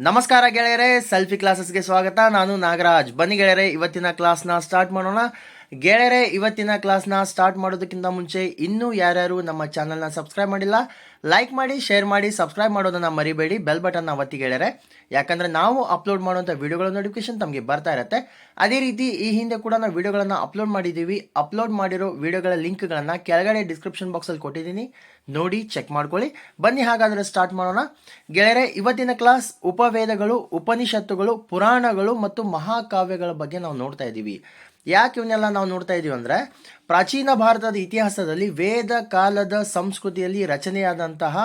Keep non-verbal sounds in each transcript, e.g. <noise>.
ನಮಸ್ಕಾರ ಗೆಳೆಯರೇ ಸೆಲ್ಫಿ ಕ್ಲಾಸಸ್ಗೆ ಸ್ವಾಗತ. ನಾನು ನಾಗರಾಜ್. ಬನ್ನಿ ಗೆಳೆಯರೆ ಇವತ್ತಿನ ಕ್ಲಾಸ್ನ ಸ್ಟಾರ್ಟ್ ಮಾಡೋಣ. ಗೆಳೆಯರೆ, ಇವತ್ತಿನ ಕ್ಲಾಸ್ನ ಸ್ಟಾರ್ಟ್ ಮಾಡೋದಕ್ಕಿಂತ ಮುಂಚೆ ಇನ್ನೂ ಯಾರ್ಯಾರು ನಮ್ಮ ಚಾನಲ್ನ ಸಬ್ಸ್ಕ್ರೈಬ್ ಮಾಡಿಲ್ಲ ಲೈಕ್ ಮಾಡಿ ಶೇರ್ ಮಾಡಿ ಸಬ್ಸ್ಕ್ರೈಬ್ ಮಾಡೋದನ್ನು ಮರಿಬೇಡಿ. ಬೆಲ್ ಬಟನ್ನ ಒತ್ತಿ ಗೆಳೆಯರೆ. ಯಾಕಂದರೆ ನಾವು ಅಪ್ಲೋಡ್ ಮಾಡುವಂಥ ವಿಡಿಯೋಗಳ ನೋಟಿಫಿಕೇಶನ್ ತಮಗೆ ಬರ್ತಾ ಇರುತ್ತೆ. ಅದೇ ರೀತಿ ಈ ಹಿಂದೆ ಕೂಡ ನಾವು ವಿಡಿಯೋಗಳನ್ನು ಅಪ್ಲೋಡ್ ಮಾಡಿದ್ದೀವಿ. ಅಪ್ಲೋಡ್ ಮಾಡಿರೋ ವಿಡಿಯೋಗಳ ಲಿಂಕ್ಗಳನ್ನು ಕೆಳಗಡೆ ಡಿಸ್ಕ್ರಿಪ್ಷನ್ ಬಾಕ್ಸಲ್ಲಿ ಕೊಟ್ಟಿದ್ದೀನಿ. ನೋಡಿ ಚೆಕ್ ಮಾಡ್ಕೊಳ್ಳಿ. ಬನ್ನಿ ಹಾಗಾದರೆ ಸ್ಟಾರ್ಟ್ ಮಾಡೋಣ. ಗೆಳೆಯರೆ, ಇವತ್ತಿನ ಕ್ಲಾಸ್ ಉಪವೇದಗಳು, ಉಪನಿಷತ್ತುಗಳು, ಪುರಾಣಗಳು ಮತ್ತು ಮಹಾಕಾವ್ಯಗಳ ಬಗ್ಗೆ ನಾವು ನೋಡ್ತಾ ಇದ್ದೀವಿ. ಯಾಕೆ ಇವನ್ನೆಲ್ಲ ನಾವು ನೋಡ್ತಾ ಇದೀವಿ ಅಂದರೆ ಪ್ರಾಚೀನ ಭಾರತದ ಇತಿಹಾಸದಲ್ಲಿ ವೇದ ಕಾಲದ ಸಂಸ್ಕೃತಿಯಲ್ಲಿ ರಚನೆಯಾದಂತಹ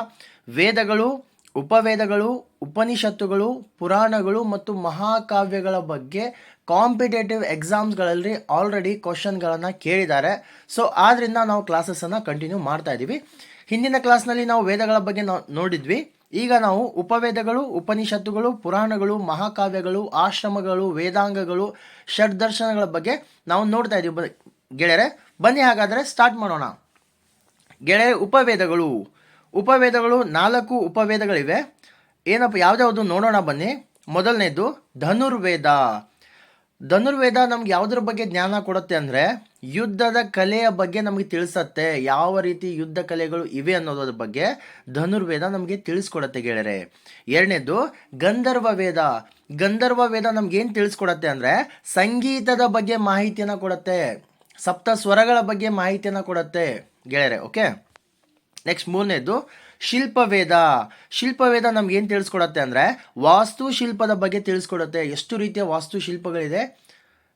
ವೇದಗಳು, ಉಪವೇದಗಳು, ಉಪನಿಷತ್ತುಗಳು, ಪುರಾಣಗಳು ಮತ್ತು ಮಹಾಕಾವ್ಯಗಳ ಬಗ್ಗೆ ಕಾಂಪಿಟೇಟಿವ್ ಎಕ್ಸಾಮ್ಸ್ಗಳಲ್ಲಿ ಆಲ್ರೆಡಿ ಕ್ವಶನ್ಗಳನ್ನು ಕೇಳಿದ್ದಾರೆ. ಸೊ ಆದ್ದರಿಂದ ನಾವು ಕ್ಲಾಸಸ್ಸನ್ನು ಕಂಟಿನ್ಯೂ ಮಾಡ್ತಾ ಇದ್ದೀವಿ ಹಿಂದಿನ ಕ್ಲಾಸ್ನಲ್ಲಿ ನಾವು ವೇದಗಳ ಬಗ್ಗೆ ನೋಡಿದ್ವಿ. ಈಗ ನಾವು ಉಪವೇದಗಳು, ಉಪನಿಷತ್ತುಗಳು, ಪುರಾಣಗಳು, ಮಹಾಕಾವ್ಯಗಳು, ಆಶ್ರಮಗಳು, ವೇದಾಂಗಗಳು ಷಡ್ದರ್ಶನಗಳ ಬಗ್ಗೆ ನಾವು ನೋಡ್ತಾ ಇದ್ದೀವಿ ಬ- ಗೆಳೆಯರೆ, ಬನ್ನಿ ಹಾಗಾದರೆ ಸ್ಟಾರ್ಟ್ ಮಾಡೋಣ. ಗೆಳೆಯರೆ, ಉಪವೇದಗಳು. ಉಪವೇದಗಳು ನಾಲ್ಕು ಉಪವೇದಗಳಿವೆ. ಏನಪ್ಪ, ಯಾವುದ್ಯಾವುದು ನೋಡೋಣ ಬನ್ನಿ. ಮೊದಲನೇದು ಧನುರ್ವೇದ. ಧನುರ್ವೇದ ನಮ್ಗೆ ಯಾವುದ್ರ ಬಗ್ಗೆ ಜ್ಞಾನ ಕೊಡುತ್ತೆ ಅಂದರೆ ಯುದ್ಧದ ಕಲೆಯ ಬಗ್ಗೆ ನಮಗೆ ತಿಳಿಸತ್ತೆ. ಯಾವ ರೀತಿ ಯುದ್ಧ ಕಲೆಗಳು ಇವೆ ಅನ್ನೋದ್ರ ಬಗ್ಗೆ ಧನುರ್ವೇದ ನಮಗೆ ತಿಳಿಸ್ಕೊಡತ್ತೆ ಗೆಳೆಯರೆ. ಎರಡನೇದು, ಗಂಧರ್ವ ವೇದ. ಗಂಧರ್ವ ವೇದ ನಮ್ಗೆ ಏನು ತಿಳಿಸ್ಕೊಡತ್ತೆ ಅಂದರೆ ಸಂಗೀತದ ಬಗ್ಗೆ ಮಾಹಿತಿಯನ್ನು ಕೊಡತ್ತೆ. ಸಪ್ತ ಸ್ವರಗಳ ಬಗ್ಗೆ ಮಾಹಿತಿಯನ್ನು ಕೊಡತ್ತೆ ಗೆಳೆಯರೆ ಓಕೆ ನೆಕ್ಸ್ಟ್ ಮೂರನೇದು ಶಿಲ್ಪವೇದ. ಶಿಲ್ಪವೇದ ನಮ್ಗೆ ಏನು ತಿಳಿಸ್ಕೊಡತ್ತೆ ಅಂದರೆ ವಾಸ್ತುಶಿಲ್ಪದ ಬಗ್ಗೆ ತಿಳಿಸ್ಕೊಡುತ್ತೆ. ಎಷ್ಟು ರೀತಿಯ ವಾಸ್ತುಶಿಲ್ಪಗಳಿದೆ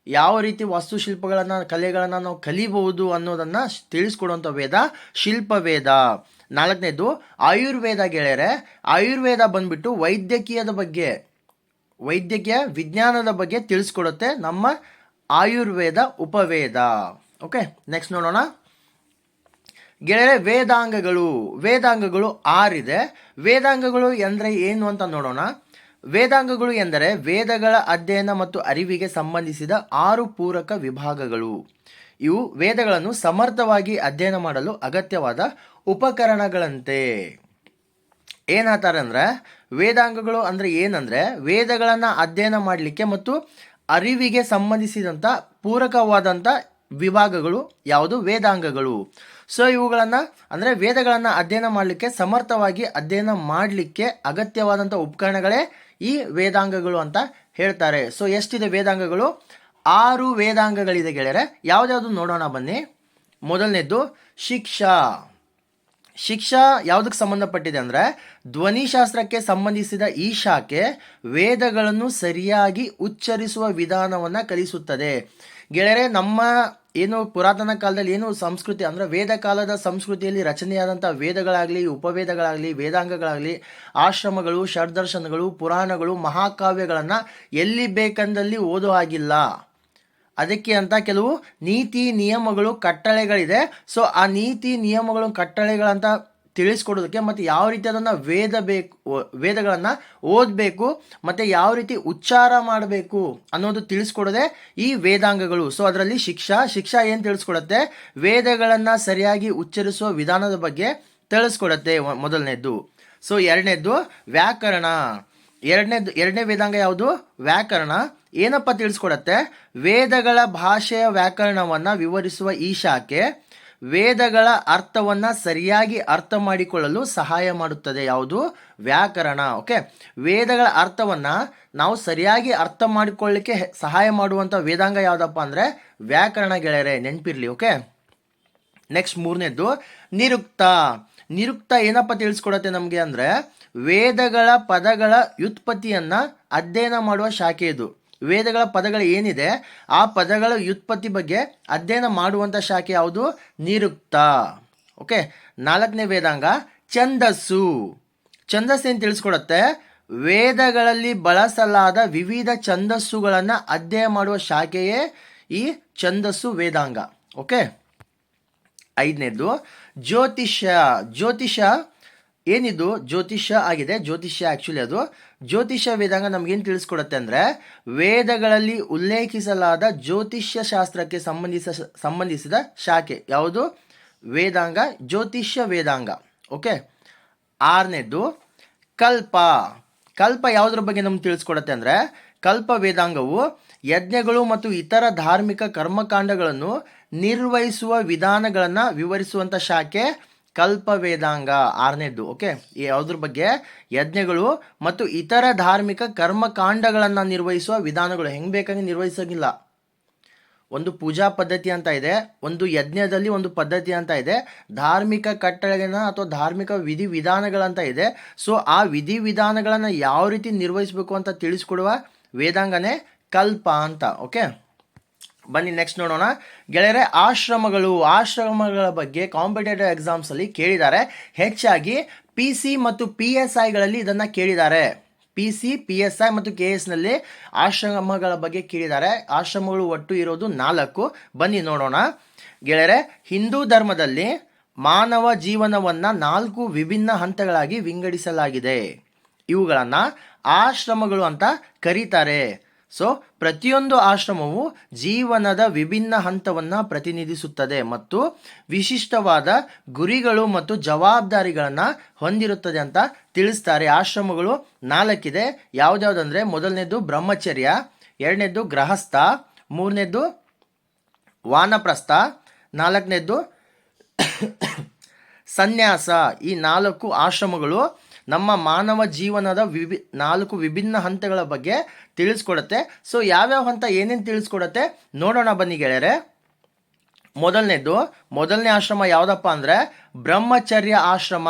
ಯಾವ ರೀತಿ ವಾಸ್ತುಶಿಲ್ಪಗಳನ್ನು ಕಲೆಗಳನ್ನು ನಾವು ಕಲಿಬಹುದು ಅನ್ನೋದನ್ನು ತಿಳಿಸ್ಕೊಡುವಂಥ ವೇದ ಶಿಲ್ಪವೇದ. ನಾಲ್ಕನೇದು, ಆಯುರ್ವೇದ ಗೆಳೆಯರೆ, ಆಯುರ್ವೇದ ಬಂದ್ಬಿಟ್ಟು ವೈದ್ಯಕೀಯದ ಬಗ್ಗೆ, ವೈದ್ಯಕೀಯ ವಿಜ್ಞಾನದ ಬಗ್ಗೆ ತಿಳಿಸ್ಕೊಡುತ್ತೆ ನಮ್ಮ ಆಯುರ್ವೇದ ಉಪವೇದ. ಓಕೆ, ನೆಕ್ಸ್ಟ್ ನೋಡೋಣ. ಗೆಳೆಯರೆ, ವೇದಾಂಗಗಳು ವೇದಾಂಗಗಳು ಆರಿದೆ. ವೇದಾಂಗಗಳು ಎಂದರೆ ಏನು ಅಂತ ನೋಡೋಣ. ವೇದಾಂಗಗಳು ಎಂದರೆ ವೇದಗಳ ಅಧ್ಯಯನ ಮತ್ತು ಅರಿವಿಗೆ ಸಂಬಂಧಿಸಿದ ಆರು ಪೂರಕ ವಿಭಾಗಗಳು. ಇವು ವೇದಗಳನ್ನು ಸಮರ್ಥವಾಗಿ ಅಧ್ಯಯನ ಮಾಡಲು ಅಗತ್ಯವಾದ ಉಪಕರಣಗಳಂತೆ. ಏನಾತಾರೆ ಅಂದರೆ, ವೇದಾಂಗಗಳು ಅಂದರೆ ಏನಂದರೆ, ವೇದಗಳನ್ನು ಅಧ್ಯಯನ ಮಾಡಲಿಕ್ಕೆ ಮತ್ತು ಅರಿವಿಗೆ ಸಂಬಂಧಿಸಿದಂಥ ಪೂರಕವಾದಂಥ ವಿಭಾಗಗಳು ಯಾವುದು? ವೇದಾಂಗಗಳು. ಸೊ ಇವುಗಳನ್ನು ಅಂದರೆ ವೇದಗಳನ್ನು ಅಧ್ಯಯನ ಮಾಡಲಿಕ್ಕೆ, ಸಮರ್ಥವಾಗಿ ಅಧ್ಯಯನ ಮಾಡಲಿಕ್ಕೆ ಅಗತ್ಯವಾದಂಥ ಉಪಕರಣಗಳೇ ಈ ವೇದಾಂಗಗಳು ಅಂತ ಹೇಳ್ತಾರೆ. ಸೊ ಎಷ್ಟಿದೆ ವೇದಾಂಗಗಳು? ಆರು ವೇದಾಂಗಗಳಿದೆ ಗೆಳೆಯರೆ. ಯಾವ್ದ್ಯಾವ್ದು ನೋಡೋಣ ಬನ್ನಿ. ಮೊದಲನೇದ್ದು, ಶಿಕ್ಷಾ. ಶಿಕ್ಷಾ ಯಾವುದಕ್ಕೆ ಸಂಬಂಧಪಟ್ಟಿದೆ ಅಂದರೆ, ಧ್ವನಿಶಾಸ್ತ್ರಕ್ಕೆ ಸಂಬಂಧಿಸಿದ ಈ ಶಾಖೆ ವೇದಗಳನ್ನು ಸರಿಯಾಗಿ ಉಚ್ಚರಿಸುವ ವಿಧಾನವನ್ನು ಕಲಿಸುತ್ತದೆ. ಗೆಳೆಯರೆ, ನಮ್ಮ ಏನು ಪುರಾತನ ಕಾಲದಲ್ಲಿ ಏನು ಸಂಸ್ಕೃತಿ, ಅಂದರೆ ವೇದ ಕಾಲದ ಸಂಸ್ಕೃತಿಯಲ್ಲಿ ರಚನೆಯಾದಂಥ ವೇದಗಳಾಗಲಿ, ಉಪವೇದಗಳಾಗಲಿ, ವೇದಾಂಗಗಳಾಗಲಿ, ಆಶ್ರಮಗಳು ಷಡ್ದರ್ಶನಗಳು ಪುರಾಣಗಳು, ಮಹಾಕಾವ್ಯಗಳನ್ನು ಎಲ್ಲಿ ಬೇಕಂದಲ್ಲಿ ಓದೋ ಹಾಗಿಲ್ಲ. ಅದಕ್ಕೆ ಅಂತ ಕೆಲವು ನೀತಿ ನಿಯಮಗಳು, ಕಟ್ಟಳೆಗಳಿದೆ. ಸೊ ಆ ನೀತಿ ನಿಯಮಗಳು, ಕಟ್ಟಳೆಗಳಂತ ತಿಳಿಸ್ಕೊಡೋದಕ್ಕೆ ಮತ್ತು ಯಾವ ರೀತಿ ಅದನ್ನು ವೇದ ಬೇಕು ವೇದಗಳನ್ನು ಓದಬೇಕು, ಮತ್ತು ಯಾವ ರೀತಿ ಉಚ್ಚಾರ ಮಾಡಬೇಕು ಅನ್ನೋದು ತಿಳಿಸ್ಕೊಡೋದೆ ಈ ವೇದಾಂಗಗಳು. ಸೊ ಅದರಲ್ಲಿ ಶಿಕ್ಷಾ ಶಿಕ್ಷಾ ಏನು ತಿಳಿಸ್ಕೊಡುತ್ತೆ? ವೇದಗಳನ್ನು ಸರಿಯಾಗಿ ಉಚ್ಚರಿಸುವ ವಿಧಾನದ ಬಗ್ಗೆ ತಿಳಿಸ್ಕೊಡತ್ತೆ ಮೊದಲನೇದ್ದು. ಸೊ ಎರಡನೇದ್ದು ವ್ಯಾಕರಣ. ಎರಡನೇದು ಎರಡನೇ ವೇದಾಂಗ ಯಾವುದು? ವ್ಯಾಕರಣ. ಏನಪ್ಪ ತಿಳಿಸ್ಕೊಡತ್ತೆ? ವೇದಗಳ ಭಾಷೆಯ ವ್ಯಾಕರಣವನ್ನು ವಿವರಿಸುವ ಈ ಶಾಖೆ ವೇದಗಳ ಅರ್ಥವನ್ನು ಸರಿಯಾಗಿ ಅರ್ಥ ಮಾಡಿಕೊಳ್ಳಲು ಸಹಾಯ ಮಾಡುತ್ತದೆ. ಯಾವುದು? ವ್ಯಾಕರಣ. ಓಕೆ? ವೇದಗಳ ಅರ್ಥವನ್ನು ನಾವು ಸರಿಯಾಗಿ ಅರ್ಥ ಮಾಡಿಕೊಳ್ಳಿಕ್ಕೆ ಸಹಾಯ ಮಾಡುವಂಥ ವೇದಾಂಗ ಯಾವುದಪ್ಪ ಅಂದರೆ ವ್ಯಾಕರಣ ಗೆಳೆಯರೆ, ನೆನಪಿರಲಿ, ಓಕೆ? ನೆಕ್ಸ್ಟ್ ಮೂರನೇದ್ದು, ನಿರುಕ್ತ. ನಿರುಕ್ತ ಏನಪ್ಪ ತಿಳಿಸ್ಕೊಡತ್ತೆ ನಮಗೆ ಅಂದರೆ ವೇದಗಳ ಪದಗಳ ವ್ಯುತ್ಪತ್ತಿಯನ್ನು ಅಧ್ಯಯನ ಮಾಡುವ ಶಾಖೆ ಇದು. ವೇದಗಳ ಪದಗಳು ಏನಿದೆ, ಆ ಪದಗಳ ವ್ಯುತ್ಪತ್ತಿ ಬಗ್ಗೆ ಅಧ್ಯಯನ ಮಾಡುವಂಥ ಶಾಖೆ ಯಾವುದು? ನಿರುಕ್ತ. ಓಕೆ, ನಾಲ್ಕನೇ ವೇದಾಂಗ, ಛಂದಸ್ಸು. ಛಂದಸ್ಸು ಏನು ತಿಳಿಸ್ಕೊಡತ್ತೆ? ವೇದಗಳಲ್ಲಿ ಬಳಸಲಾದ ವಿವಿಧ ಛಂದಸ್ಸುಗಳನ್ನು ಅಧ್ಯಯನ ಮಾಡುವ ಶಾಖೆಯೇ ಈ ಛಂದಸ್ಸು ವೇದಾಂಗ. ಓಕೆ, ಐದನೇದು, ಜ್ಯೋತಿಷ್ಯ. ಜ್ಯೋತಿಷ ಏನಿದು? ಜ್ಯೋತಿಷ್ಯ ಆಗಿದೆ. ಜ್ಯೋತಿಷ್ಯ ಆ್ಯಕ್ಚುಲಿ ಅದು. ಜ್ಯೋತಿಷ್ಯ ವೇದಾಂಗ ನಮಗೇನು ತಿಳಿಸ್ಕೊಡುತ್ತೆ ಅಂದರೆ, ವೇದಗಳಲ್ಲಿ ಉಲ್ಲೇಖಿಸಲಾದ ಜ್ಯೋತಿಷ್ಯ ಶಾಸ್ತ್ರಕ್ಕೆ ಸಂಬಂಧಿಸ, ಸಂಬಂಧಿಸಿದ ಶಾಖೆ. ಯಾವುದು? ವೇದಾಂಗ, ಜ್ಯೋತಿಷ್ಯ ವೇದಾಂಗ. ಓಕೆ ಆರನೇದು, ಕಲ್ಪ. ಕಲ್ಪ ಯಾವುದ್ರ ಬಗ್ಗೆ ನಮ್ಗೆ ತಿಳಿಸ್ಕೊಡತ್ತೆ ಅಂದರೆ, ಕಲ್ಪ ವೇದಾಂಗವು ಯಜ್ಞಗಳು ಮತ್ತು ಇತರ ಧಾರ್ಮಿಕ ಕರ್ಮಕಾಂಡಗಳನ್ನು ನಿರ್ವಹಿಸುವ ವಿಧಾನಗಳನ್ನು ವಿವರಿಸುವಂಥ ಶಾಖೆ ಕಲ್ಪ ವೇದಾಂಗ ಆರನೇದ್ದು ಓಕೆ ಯಾವುದ್ರ ಬಗ್ಗೆ? ಯಜ್ಞಗಳು ಮತ್ತು ಇತರ ಧಾರ್ಮಿಕ ಕರ್ಮಕಾಂಡಗಳನ್ನು ನಿರ್ವಹಿಸುವ ವಿಧಾನಗಳು. ಹೆಂಗೆ ಬೇಕಾಗಿ ನಿರ್ವಹಿಸೋಂಗಿಲ್ಲ? ಒಂದು ಪೂಜಾ ಪದ್ಧತಿ ಅಂತ ಇದೆ, ಒಂದು ಯಜ್ಞದಲ್ಲಿ ಒಂದು ಪದ್ಧತಿ ಅಂತ ಇದೆ, ಧಾರ್ಮಿಕ ಕಟ್ಟಳೆಗಳನ್ನ ಅಥವಾ ಧಾರ್ಮಿಕ ವಿಧಿ ವಿಧಾನಗಳಂತ ಇದೆ. ಸೊ ಆ ವಿಧಿ ವಿಧಾನಗಳನ್ನು ಯಾವ ರೀತಿ ನಿರ್ವಹಿಸಬೇಕು ಅಂತ ತಿಳಿಸ್ಕೊಡುವ ವೇದಾಂಗನೇ ಕಲ್ಪ ಅಂತ ಓಕೆ ಬನ್ನಿ ನೆಕ್ಸ್ಟ್ ನೋಡೋಣ. ಗೆಳೆಯರೆ, ಆಶ್ರಮಗಳು, ಆಶ್ರಮಗಳ ಬಗ್ಗೆ ಕಾಂಪಿಟೇಟಿವ್ ಎಕ್ಸಾಮ್ಸಲ್ಲಿ ಕೇಳಿದ್ದಾರೆ. ಹೆಚ್ಚಾಗಿ ಪಿ ಸಿ ಮತ್ತು ಪಿ ಎಸ್ ಐಗಳಲ್ಲಿ ಇದನ್ನು ಕೇಳಿದ್ದಾರೆ. P C P S I ಮತ್ತು ಕೆ ಎಸ್ನಲ್ಲಿ ಆಶ್ರಮಗಳ ಬಗ್ಗೆ ಕೇಳಿದ್ದಾರೆ. ಆಶ್ರಮಗಳು ಒಟ್ಟು ಇರೋದು ನಾಲ್ಕು. ಬನ್ನಿ ನೋಡೋಣ. ಗೆಳೆಯರೆ, ಹಿಂದೂ ಧರ್ಮದಲ್ಲಿ ಮಾನವ ಜೀವನವನ್ನು ನಾಲ್ಕು ವಿಭಿನ್ನ ಹಂತಗಳಾಗಿ ವಿಂಗಡಿಸಲಾಗಿದೆ. ಇವುಗಳನ್ನು ಆಶ್ರಮಗಳು ಅಂತ ಕರೀತಾರೆ. ಸೊ ಪ್ರತಿಯೊಂದು ಆಶ್ರಮವು ಜೀವನದ ವಿಭಿನ್ನ ಹಂತವನ್ನು ಪ್ರತಿನಿಧಿಸುತ್ತದೆ ಮತ್ತು ವಿಶಿಷ್ಟವಾದ ಗುರಿಗಳು ಮತ್ತು ಜವಾಬ್ದಾರಿಗಳನ್ನು ಹೊಂದಿರುತ್ತದೆ ಅಂತ ತಿಳಿಸ್ತಾರೆ. ಆಶ್ರಮಗಳು ನಾಲ್ಕಿದೆ. ಯಾವುದ್ಯಾವುದಂದರೆ ಮೊದಲನೇದು ಬ್ರಹ್ಮಚರ್ಯ, ಎರಡನೇದು ಗೃಹಸ್ಥ, ಮೂರನೇದು ವಾನಪ್ರಸ್ಥ, ನಾಲ್ಕನೇದು ಸನ್ಯಾಸ. ಈ ನಾಲ್ಕು ಆಶ್ರಮಗಳು ನಮ್ಮ ಮಾನವ ಜೀವನದ ವಿಭಿ ನಾಲ್ಕು ವಿಭಿನ್ನ ಹಂತಗಳ ಬಗ್ಗೆ ತಿಳಿಸ್ಕೊಡುತ್ತೆ. ಸೊ ಯಾವ್ಯಾವ ಹಂತ ಏನೇನು ತಿಳಿಸ್ಕೊಡುತ್ತೆ? ನೋಡೋಣ ಬನ್ನಿ ಗೆಳೆಯರೆ. ಮೊದಲನೇದು ಮೊದಲನೇ ಆಶ್ರಮ ಯಾವುದಪ್ಪ ಅಂದರೆ ಬ್ರಹ್ಮಚರ್ಯ ಆಶ್ರಮ.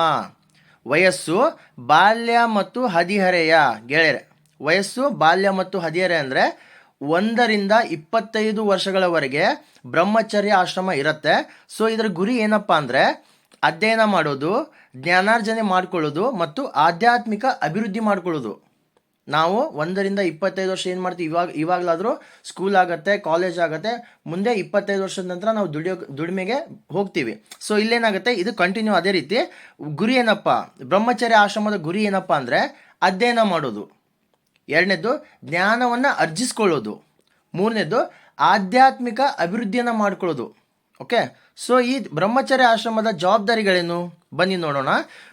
ವಯಸ್ಸು ಬಾಲ್ಯ ಮತ್ತು ಹದಿಹರೆಯ ಗೆಳೆಯರೆ. ವಯಸ್ಸು, ಬಾಲ್ಯ ಮತ್ತು ಹದಿಹರೆ ಅಂದರೆ ಒಂದರಿಂದ ಇಪ್ಪತ್ತೈದು ವರ್ಷಗಳವರೆಗೆ ಬ್ರಹ್ಮಚರ್ಯ ಆಶ್ರಮ ಇರುತ್ತೆ. ಸೊ ಇದರ ಗುರಿ ಏನಪ್ಪ ಅಂದರೆ ಅಧ್ಯಯನ ಮಾಡೋದು, ಜ್ಞಾನಾರ್ಜನೆ ಮಾಡ್ಕೊಳ್ಳೋದು ಮತ್ತು ಆಧ್ಯಾತ್ಮಿಕ ಅಭಿವೃದ್ಧಿ ಮಾಡ್ಕೊಳ್ಳೋದು. ನಾವು ಒಂದರಿಂದ ಇಪ್ಪತ್ತೈದು ವರ್ಷ ಏನು ಮಾಡ್ತೀವಿ? ಇವಾಗ, ಇವಾಗಲಾದರೂ ಸ್ಕೂಲ್ ಆಗುತ್ತೆ ಕಾಲೇಜ್ ಆಗುತ್ತೆ, ಮುಂದೆ ಇಪ್ಪತ್ತೈದು ವರ್ಷದ ನಂತರ ನಾವು ದುಡಿಯೋ, ದುಡಿಮೆಗೆ ಹೋಗ್ತೀವಿ. ಸೊ ಇಲ್ಲೇನಾಗುತ್ತೆ? ಇದು ಕಂಟಿನ್ಯೂ ಅದೇ ರೀತಿ. ಗುರಿ ಏನಪ್ಪ? ಬ್ರಹ್ಮಚರ್ಯ ಆಶ್ರಮದ ಗುರಿ ಏನಪ್ಪ ಅಂದರೆ ಅಧ್ಯಯನ ಮಾಡೋದು. ಎರಡನೇದು ಜ್ಞಾನವನ್ನು ಅರ್ಜಿಸ್ಕೊಳ್ಳೋದು. ಮೂರನೇದು ಆಧ್ಯಾತ್ಮಿಕ ಅಭಿವೃದ್ಧಿಯನ್ನು ಮಾಡ್ಕೊಳ್ಳೋದು. ಓಕೆ ಸೊ ಈ ಬ್ರಹ್ಮಚರ್ಯ ಆಶ್ರಮದ ಜವಾಬ್ದಾರಿಗಳೇನು? ಬನ್ನಿ ನೋಡೋಣ.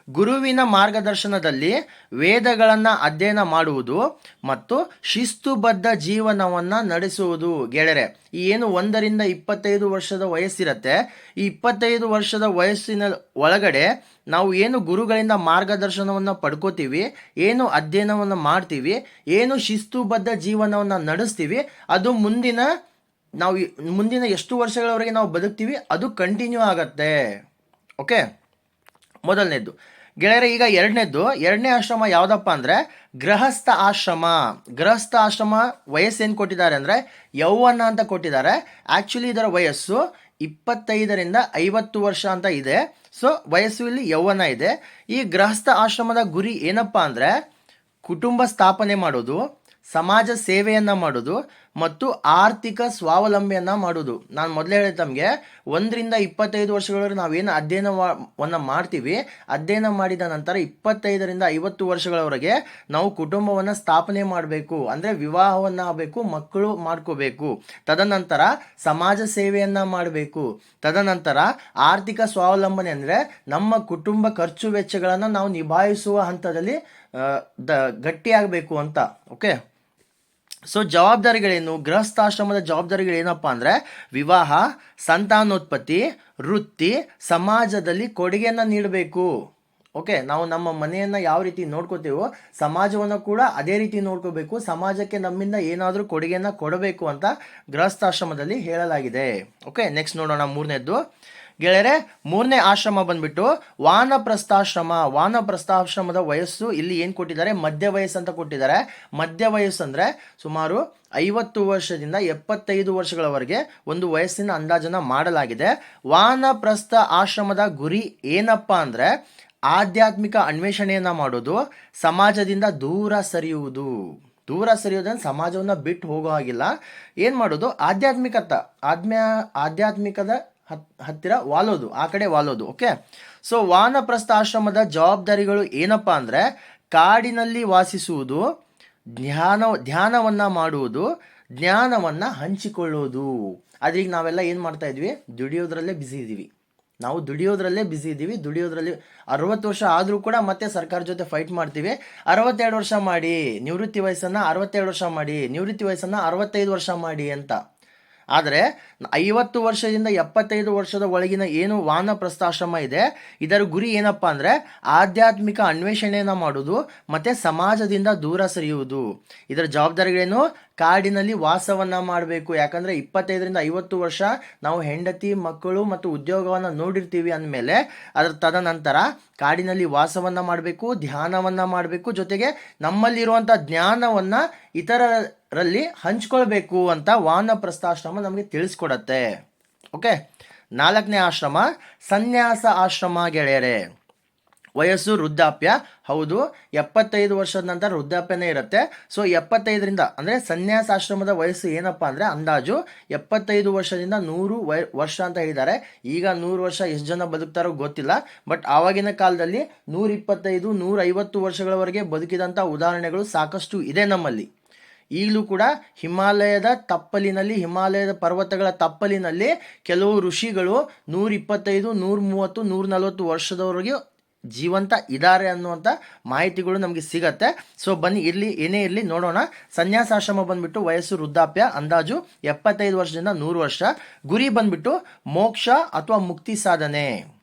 ಗುರುವಿನ ಮಾರ್ಗದರ್ಶನದಲ್ಲಿ ವೇದಗಳನ್ನು ಅಧ್ಯಯನ ಮಾಡುವುದು ಮತ್ತು ಶಿಸ್ತುಬದ್ಧ ಜೀವನವನ್ನು ನಡೆಸುವುದು. ಗೆಳೆರೆ ಈ ಏನು ಒಂದರಿಂದ ಇಪ್ಪತ್ತೈದು ವರ್ಷದ ವಯಸ್ಸಿರತ್ತೆ. ಈ ಇಪ್ಪತ್ತೈದು ವರ್ಷದ ವಯಸ್ಸಿನ ಒಳಗಡೆ ನಾವು ಏನು ಗುರುಗಳಿಂದ ಮಾರ್ಗದರ್ಶನವನ್ನು ಪಡ್ಕೋತೀವಿ, ಏನು ಅಧ್ಯಯನವನ್ನು ಮಾಡ್ತೀವಿ, ಏನು ಶಿಸ್ತುಬದ್ಧ ಜೀವನವನ್ನು ನಡೆಸ್ತೀವಿ, ಅದು ಮುಂದಿನ ನಾವು ಮುಂದಿನ ಎಷ್ಟು ವರ್ಷಗಳವರೆಗೆ ನಾವು ಬದುಕ್ತೀವಿ, ಅದು ಕಂಟಿನ್ಯೂ ಆಗತ್ತೆ. ಓಕೆ ಮೊದಲನೇದ್ದು. ಗೆಳೆಯರೆ, ಈಗ ಎರಡನೇದ್ದು. ಎರಡನೇ ಆಶ್ರಮ ಯಾವುದಪ್ಪ ಅಂದರೆ, ಗೃಹಸ್ಥ ಆಶ್ರಮ. ಗೃಹಸ್ಥ ಆಶ್ರಮ ವಯಸ್ಸೇನು ಕೊಟ್ಟಿದ್ದಾರೆ ಅಂದರೆ, ಯೌವನ ಅಂತ ಕೊಟ್ಟಿದ್ದಾರೆ. ಆ್ಯಕ್ಚುಲಿ ಇದರ ವಯಸ್ಸು ಇಪ್ಪತ್ತೈದರಿಂದ ಐವತ್ತು ವರ್ಷ ಅಂತ ಇದೆ. ಸೊ ವಯಸ್ಸು ಇಲ್ಲಿ ಯೌವನ ಇದೆ. ಈ ಗೃಹಸ್ಥ ಆಶ್ರಮದ ಗುರಿ ಏನಪ್ಪ ಅಂದರೆ, ಕುಟುಂಬ ಸ್ಥಾಪನೆ ಮಾಡೋದು ಸಮಾಜ ಸೇವೆಯನ್ನು ಮಾಡೋದು ಮತ್ತು ಆರ್ಥಿಕ ಸ್ವಾವಲಂಬಿಯನ್ನು ಮಾಡೋದು. ನಾನು ಮೊದಲೇ ಹೇಳಿದ ತಮಗೆ, ಒಂದರಿಂದ ಇಪ್ಪತ್ತೈದು ವರ್ಷಗಳವರೆಗೆ ನಾವೇನು ಅಧ್ಯಯನವನ್ನು ಮಾಡ್ತೀವಿ, ಅಧ್ಯಯನ ಮಾಡಿದ ನಂತರ ಇಪ್ಪತ್ತೈದರಿಂದ ಐವತ್ತು ವರ್ಷಗಳವರೆಗೆ ನಾವು ಕುಟುಂಬವನ್ನು ಸ್ಥಾಪನೆ ಮಾಡಬೇಕು, ಅಂದರೆ ವಿವಾಹವನ್ನು ಆಗಬೇಕು, ಮಕ್ಕಳು ಮಾಡ್ಕೋಬೇಕು. ತದನಂತರ ಸಮಾಜ ಸೇವೆಯನ್ನು ಮಾಡಬೇಕು. ತದನಂತರ ಆರ್ಥಿಕ ಸ್ವಾವಲಂಬನೆ ಅಂದರೆ ನಮ್ಮ ಕುಟುಂಬ ಖರ್ಚು ವೆಚ್ಚಗಳನ್ನು ನಾವು ನಿಭಾಯಿಸುವ ಹಂತದಲ್ಲಿ ದ, ಗಟ್ಟಿಯಾಗಬೇಕು ಅಂತ. ಓಕೆ? ಸೊ ಜವಾಬ್ದಾರಿಗಳೇನು? ಗೃಹಸ್ಥಾಶ್ರಮದ ಜವಾಬ್ದಾರಿಗಳು ಏನಪ್ಪ ಅಂದರೆ, ವಿವಾಹ, ಸಂತಾನೋತ್ಪತ್ತಿ, ವೃತ್ತಿ, ಸಮಾಜದಲ್ಲಿ ಕೊಡುಗೆಯನ್ನು ನೀಡಬೇಕು. ಓಕೆ ನಾವು ನಮ್ಮ ಮನೆಯನ್ನು ಯಾವ ರೀತಿ ನೋಡ್ಕೋತೀವೋ, ಸಮಾಜವನ್ನು ಕೂಡ ಅದೇ ರೀತಿ ನೋಡ್ಕೋಬೇಕು. ಸಮಾಜಕ್ಕೆ ನಮ್ಮಿಂದ ಏನಾದರೂ ಕೊಡುಗೆಯನ್ನು ಕೊಡಬೇಕು ಅಂತ ಗೃಹಸ್ಥಾಶ್ರಮದಲ್ಲಿ ಹೇಳಲಾಗಿದೆ. ಓಕೆ ನೆಕ್ಸ್ಟ್ ನೋಡೋಣ ಮೂರನೇದ್ದು. ಗೆಳೆಯರೆ, ಮೂರನೇ ಆಶ್ರಮ ಬಂದ್ಬಿಟ್ಟು ವಾನಪ್ರಸ್ಥಾಶ್ರಮ, ವಾನಪ್ರಸ್ಥಾಶ್ರಮದ ವಯಸ್ಸು ಇಲ್ಲಿ ಏನು ಕೊಟ್ಟಿದ್ದಾರೆ? ಮಧ್ಯ ವಯಸ್ಸು ಅಂತ ಕೊಟ್ಟಿದ್ದಾರೆ. ಮಧ್ಯ ವಯಸ್ಸು ಅಂದರೆ ಸುಮಾರು ಐವತ್ತು ವರ್ಷದಿಂದ ಎಪ್ಪತ್ತೈದು ವರ್ಷಗಳವರೆಗೆ ಒಂದು ವಯಸ್ಸಿನ ಅಂದಾಜನ್ನು ಮಾಡಲಾಗಿದೆ. ವಾನಪ್ರಸ್ಥ ಆಶ್ರಮದ ಗುರಿ ಏನಪ್ಪ ಅಂದರೆ ಆಧ್ಯಾತ್ಮಿಕ ಅನ್ವೇಷಣೆಯನ್ನು ಮಾಡೋದು, ಸಮಾಜದಿಂದ ದೂರ ಸರಿಯುವುದು. ದೂರ ಸರಿಯೋದನ್ನು ಸಮಾಜವನ್ನು ಬಿಟ್ಟು ಹೋಗೋ ಹಾಗಿಲ್ಲ. ಏನು ಮಾಡೋದು? ಆಧ್ಯಾತ್ಮಿಕತ ಆದ್ಮ್ಯ, ಆಧ್ಯಾತ್ಮಿಕದ ಹತ್, ಹತ್ತಿರ ವಾಲೋದು, ಆ ಕಡೆ ವಾಲೋದು ಓಕೆ ಸೊ ವಾನಪ್ರಸ್ಥ ಆಶ್ರಮದ ಜವಾಬ್ದಾರಿಗಳು ಏನಪ್ಪ ಅಂದರೆ, ಕಾಡಿನಲ್ಲಿ ವಾಸಿಸುವುದು ಧ್ಯಾನ ಧ್ಯಾನವನ್ನು ಮಾಡುವುದು, ಜ್ಞಾನವನ್ನು ಹಂಚಿಕೊಳ್ಳುವುದು ಅದ್ರೀಗ ನಾವೆಲ್ಲ ಏನು ಮಾಡ್ತಾ ಇದ್ವಿ? ದುಡಿಯೋದ್ರಲ್ಲೇ ಬ್ಯುಸಿ ಇದ್ದೀವಿ ನಾವು ದುಡಿಯೋದ್ರಲ್ಲೇ ಬ್ಯುಸಿ ಇದ್ದೀವಿ ದುಡಿಯೋದ್ರಲ್ಲಿ ಅರವತ್ತು ವರ್ಷ ಆದರೂ ಕೂಡ ಮತ್ತೆ ಸರ್ಕಾರ ಜೊತೆ ಫೈಟ್ ಮಾಡ್ತೀವಿ. ಅರವತ್ತೆರಡು ವರ್ಷ ಮಾಡಿ, ನಿವೃತ್ತಿ ವಯಸ್ಸನ್ನು ಅರವತ್ತೆರಡು ವರ್ಷ ಮಾಡಿ, ನಿವೃತ್ತಿ ವಯಸ್ಸನ್ನು ಅರವತ್ತೈದು ವರ್ಷ ಮಾಡಿ ಅಂತ. ಆದರೆ ಐವತ್ತು ವರ್ಷದಿಂದ ಎಪ್ಪತ್ತೈದು ವರ್ಷದ ಒಳಗಿನ ಏನು ವಾನಪ್ರಸ್ಥಾಶ್ರಮ ಇದೆ, ಇದರ ಗುರಿ ಏನಪ್ಪ ಅಂದರೆ ಆಧ್ಯಾತ್ಮಿಕ ಅನ್ವೇಷಣೆಯನ್ನು ಮಾಡುವುದು, ಮತ್ತು ಸಮಾಜದಿಂದ ದೂರ ಸರಿಯುವುದು. ಇದರ ಜವಾಬ್ದಾರಿಗಳೇನು? ಕಾಡಿನಲ್ಲಿ ವಾಸವನ್ನು ಮಾಡಬೇಕು. ಯಾಕಂದರೆ ಇಪ್ಪತ್ತೈದರಿಂದ ಐವತ್ತು ವರ್ಷ ನಾವು ಹೆಂಡತಿ, ಮಕ್ಕಳು ಮತ್ತು ಉದ್ಯೋಗವನ್ನು ನೋಡಿರ್ತೀವಿ ಅಂದಮೇಲೆ ಅದರ ತದನಂತರ ಕಾಡಿನಲ್ಲಿ ವಾಸವನ್ನು ಮಾಡಬೇಕು, ಧ್ಯಾನವನ್ನು ಮಾಡಬೇಕು. ಜೊತೆಗೆ ನಮ್ಮಲ್ಲಿರುವಂಥ ಜ್ಞಾನವನ್ನು ಇತರರಲ್ಲಿ ಹಂಚ್ಕೊಳ್ಬೇಕು ಅಂತ ವಾನಪ್ರಸ್ಥಾಶ್ರಮ ನಮಗೆ ತಿಳಿಸ್ಕೊಡತ್ತೆ. ಓಕೆ? ನಾಲ್ಕನೇ ಆಶ್ರಮ, ಸನ್ಯಾಸ ಆಶ್ರಮ ಗೆಳೆಯರೆ. ವಯಸ್ಸು ವೃದ್ಧಾಪ್ಯ. ಹೌದು, ಎಪ್ಪತ್ತೈದು ವರ್ಷದ ನಂತರ ವೃದ್ಧಾಪ್ಯನೇ ಇರುತ್ತೆ. ಸೊ ಎಪ್ಪತ್ತೈದರಿಂದ, ಅಂದರೆ ಸನ್ಯಾಸಾಶ್ರಮದ ವಯಸ್ಸು ಏನಪ್ಪ ಅಂದರೆ ಅಂದಾಜು ಎಪ್ಪತ್ತೈದು ವರ್ಷದಿಂದ ನೂರು ವಯ, ವರ್ಷ ಅಂತ ಹೇಳಿದ್ದಾರೆ. ಈಗ ನೂರು ವರ್ಷ ಎಷ್ಟು ಜನ ಬದುಕ್ತಾರೋ ಗೊತ್ತಿಲ್ಲ. ಬಟ್ ಆವಾಗಿನ ಕಾಲದಲ್ಲಿ ನೂರಿಪ್ಪತ್ತೈದು, ನೂರೈವತ್ತು ವರ್ಷಗಳವರೆಗೆ ಬದುಕಿದಂಥ ಉದಾಹರಣೆಗಳು ಸಾಕಷ್ಟು ಇದೆ ನಮ್ಮಲ್ಲಿ. ಈಗಲೂ ಕೂಡ ಹಿಮಾಲಯದ ತಪ್ಪಲಿನಲ್ಲಿ, ಹಿಮಾಲಯದ ಪರ್ವತಗಳ ತಪ್ಪಲಿನಲ್ಲಿ ಕೆಲವು ಋಷಿಗಳು ನೂರಿಪ್ಪತ್ತೈದು ನೂರ ಮೂವತ್ತು ನೂರ ನಲವತ್ತು ವರ್ಷದವರೆಗೆ ಜೀವಂತ ಇದ್ದಾರೆ ಅನ್ನುವಂಥ ಮಾಹಿತಿಗಳು ನಮಗೆ ಸಿಗತ್ತೆ. ಸೊ ಬನ್ನಿ, ಇರಲಿ, ಏನೇ ಇರಲಿ ನೋಡೋಣ. ಸನ್ಯಾಸಾಶ್ರಮ ಬಂದ್ಬಿಟ್ಟು ವಯಸ್ಸು ವೃದ್ಧಾಪ್ಯ, ಅಂದಾಜು ಎಪ್ಪತ್ತೈದು ವರ್ಷದಿಂದ ನೂರು ವರ್ಷ. ಗುರಿ ಬಂದ್ಬಿಟ್ಟು ಮೋಕ್ಷ ಅಥವಾ ಮುಕ್ತಿ ಸಾಧನೆ.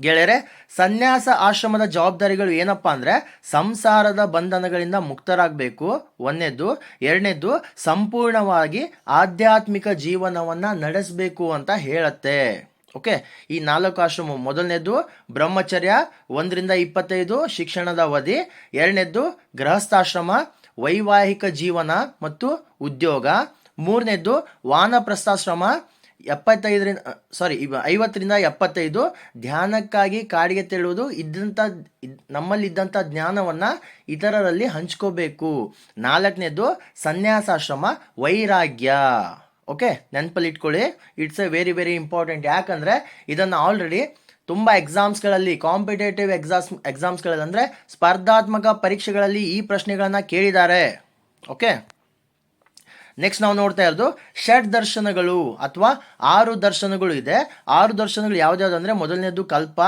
ಗೆಳೆಯರೆ, ಸನ್ಯಾಸ ಆಶ್ರಮದ ಜವಾಬ್ದಾರಿಗಳು ಏನಪ್ಪ ಅಂದರೆ ಸಂಸಾರದ ಬಂಧನಗಳಿಂದ ಮುಕ್ತರಾಗಬೇಕು. ಒಂದನೇದ್ದು. ಎರಡನೇದ್ದು, ಸಂಪೂರ್ಣವಾಗಿ ಆಧ್ಯಾತ್ಮಿಕ ಜೀವನವನ್ನು ನಡೆಸಬೇಕು ಅಂತ ಹೇಳುತ್ತೆ. ಓಕೆ ಈ ನಾಲ್ಕು ಆಶ್ರಮ ಮೊದಲನೇದು ಬ್ರಹ್ಮಚರ್ಯ, ಒಂದರಿಂದ ಇಪ್ಪತ್ತೈದು ಶಿಕ್ಷಣದ ಅವಧಿ, ಎರಡನೇದ್ದು ಗೃಹಸ್ಥಾಶ್ರಮ, ವೈವಾಹಿಕ ಜೀವನ ಮತ್ತು ಉದ್ಯೋಗ, ಮೂರನೇದ್ದು ವಾನಪ್ರಸ್ಥಾಶ್ರಮ, ಎಪ್ಪತ್ತೈದರಿಂದ ಸಾರಿ ಐವತ್ತರಿಂದ ಎಪ್ಪತ್ತೈದು ಧ್ಯಾನಕ್ಕಾಗಿ ಕಾಡಿಗೆ ತೆರಳುವುದು ಇದ್ದಂಥ ಇದ್- ನಮ್ಮಲ್ಲಿದ್ದಂಥ ಜ್ಞಾನವನ್ನು ಇತರರಲ್ಲಿ ಹಂಚ್ಕೋಬೇಕು. ನಾಲ್ಕನೇದು ಸನ್ಯಾಸಾಶ್ರಮ, ವೈರಾಗ್ಯ. ಓಕೆ ನೆನಪಲ್ಲಿ ಇಟ್ಕೊಳ್ಳಿ it's a very very important ಯಾಕಂದರೆ ಇದನ್ನು ಆಲ್ರೆಡಿ ತುಂಬ ಎಕ್ಸಾಮ್ಸ್ಗಳಲ್ಲಿ ಕಾಂಪಿಟೇಟಿವ್ ಎಕ್ಸಾಮ್ಸ್ ಎಕ್ಸಾಮ್ಸ್ಗಳಲ್ಲಿ ಅಂದರೆ ಸ್ಪರ್ಧಾತ್ಮಕ ಪರೀಕ್ಷೆಗಳಲ್ಲಿ ಈ ಪ್ರಶ್ನೆಗಳನ್ನು ಕೇಳಿದ್ದಾರೆ. ಓಕೆ ನೆಕ್ಸ್ಟ್ ನಾವು ನೋಡ್ತಾ ಇರೋದು ಷಡ್ ದರ್ಶನಗಳು ಅಥವಾ ಆರು ದರ್ಶನಗಳು ಇದೆ. ಆರು ದರ್ಶನಗಳು ಯಾವ್ದ್ಯಾವ್ದು ಅಂದರೆ ಮೊದಲನೇದು ಕಲ್ಪ,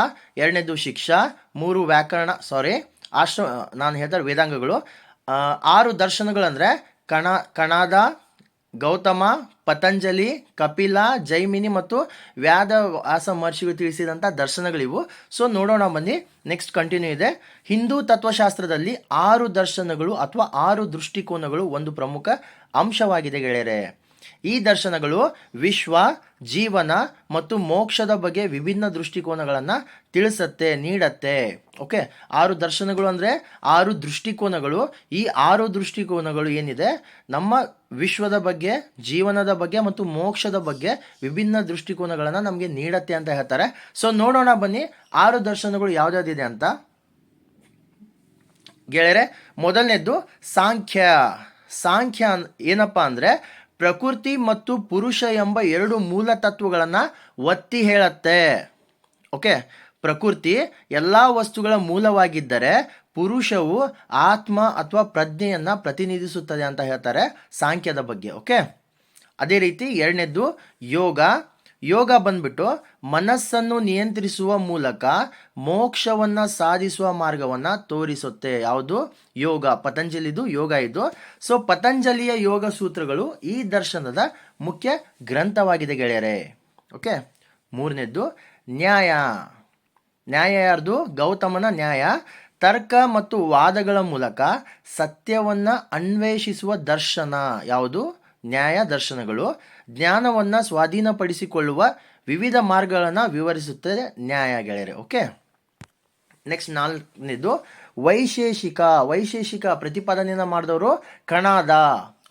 ಎರಡನೇದು ಶಿಕ್ಷಾ, ಮೂರು ವ್ಯಾಕರಣ ಸಾರಿ ಆಶ್ರ ನಾನು ಹೇಳ್ತಾರೆ ವೇದಾಂಗಗಳು. ಆರು ದರ್ಶನಗಳಂದರೆ ಕಣ, ಕಣಾದ ಗೌತಮ, ಪತಂಜಲಿ, ಕಪಿಲ, ಜೈಮಿನಿ ಮತ್ತು ವ್ಯಾದ ವ್ಯಾಸ ಮಹರ್ಷಿಗಳು ತಿಳಿಸಿದಂಥ ದರ್ಶನಗಳಿವು. ಸೊ ನೋಡೋಣ ಬನ್ನಿ. ನೆಕ್ಸ್ಟ್ ಕಂಟಿನ್ಯೂ ಇದೆ. ಹಿಂದೂ ತತ್ವಶಾಸ್ತ್ರದಲ್ಲಿ ಆರು ದರ್ಶನಗಳು ಅಥವಾ ಆರು ದೃಷ್ಟಿಕೋನಗಳು ಒಂದು ಪ್ರಮುಖ ಅಂಶವಾಗಿದೆ ಗೆಳೆಯರೆ. ಈ ದರ್ಶನಗಳು ವಿಶ್ವ, ಜೀವನ ಮತ್ತು ಮೋಕ್ಷದ ಬಗ್ಗೆ ವಿಭಿನ್ನ ದೃಷ್ಟಿಕೋನಗಳನ್ನು ತಿಳಿಸತ್ತೆ, ನೀಡತ್ತೆ. ಓಕೆ? ಆರು ದರ್ಶನಗಳು ಅಂದರೆ ಆರು ದೃಷ್ಟಿಕೋನಗಳು. ಈ ಆರು ದೃಷ್ಟಿಕೋನಗಳು ಏನಿದೆ? ನಮ್ಮ ವಿಶ್ವದ ಬಗ್ಗೆ, ಜೀವನದ ಬಗ್ಗೆ ಮತ್ತು ಮೋಕ್ಷದ ಬಗ್ಗೆ ವಿಭಿನ್ನ ದೃಷ್ಟಿಕೋನಗಳನ್ನು ನಮಗೆ ನೀಡತ್ತೆ ಅಂತ ಹೇಳ್ತಾರೆ. ಸೊ ನೋಡೋಣ ಬನ್ನಿ ಆರು ದರ್ಶನಗಳು ಯಾವ್ದಾವ್ದಿದೆ ಅಂತ. ಗೆಳೆಯರೆ, ಮೊದಲನೇದ್ದು ಸಾಂಖ್ಯ. ಸಾಂಖ್ಯ ಏನಪ್ಪ ಅಂದರೆ ಪ್ರಕೃತಿ ಮತ್ತು ಪುರುಷ ಎಂಬ ಎರಡು ಮೂಲ ತತ್ವಗಳನ್ನು ಒತ್ತಿ ಹೇಳತ್ತೆ. ಓಕೆ? ಪ್ರಕೃತಿ ಎಲ್ಲ ವಸ್ತುಗಳ ಮೂಲವಾಗಿದ್ದರೆ ಪುರುಷವು ಆತ್ಮ ಅಥವಾ ಪ್ರಜ್ಞೆಯನ್ನು ಪ್ರತಿನಿಧಿಸುತ್ತದೆ ಅಂತ ಹೇಳ್ತಾರೆ ಸಾಂಖ್ಯದ ಬಗ್ಗೆ. ಓಕೆ? ಅದೇ ರೀತಿ ಎರಡನೇದ್ದು ಯೋಗ ಯೋಗ ಬಂದ್ಬಿಟ್ಟು ಮನಸ್ಸನ್ನು ನಿಯಂತ್ರಿಸುವ ಮೂಲಕ ಮೋಕ್ಷವನ್ನು ಸಾಧಿಸುವ ಮಾರ್ಗವನ್ನು ತೋರಿಸುತ್ತೆ. ಯಾವುದು? ಯೋಗ. ಪತಂಜಲಿದು ಯೋಗ ಇದು. ಸೊ ಪತಂಜಲಿಯ ಯೋಗ ಸೂತ್ರಗಳು ಈ ದರ್ಶನದ ಮುಖ್ಯ ಗ್ರಂಥವಾಗಿದೆ ಗೆಳೆಯರೆ. ಓಕೆ ಮೂರನೇದ್ದು, ನ್ಯಾಯ. ನ್ಯಾಯ ಯಾರ್ದು? ಗೌತಮನ ನ್ಯಾಯ. ತರ್ಕ ಮತ್ತು ವಾದಗಳ ಮೂಲಕ ಸತ್ಯವನ್ನು ಅನ್ವೇಷಿಸುವ ದರ್ಶನ. ಯಾವುದು? ನ್ಯಾಯ ದರ್ಶನಗಳು. ಜ್ಞಾನವನ್ನು ಸ್ವಾಧೀನಪಡಿಸಿಕೊಳ್ಳುವ ವಿವಿಧ ಮಾರ್ಗಗಳನ್ನು ವಿವರಿಸುತ್ತದೆ ನ್ಯಾಯ ಗೆಳೆಯರೆ, ಓಕೆ? ನೆಕ್ಸ್ಟ್ ನಾಲ್ಕನೇದು, ವೈಶೇಷಿಕ. ವೈಶೇಷಿಕ ಪ್ರತಿಪಾದನೆಯನ್ನು ಮಾಡಿದವರು ಕಣಾದ,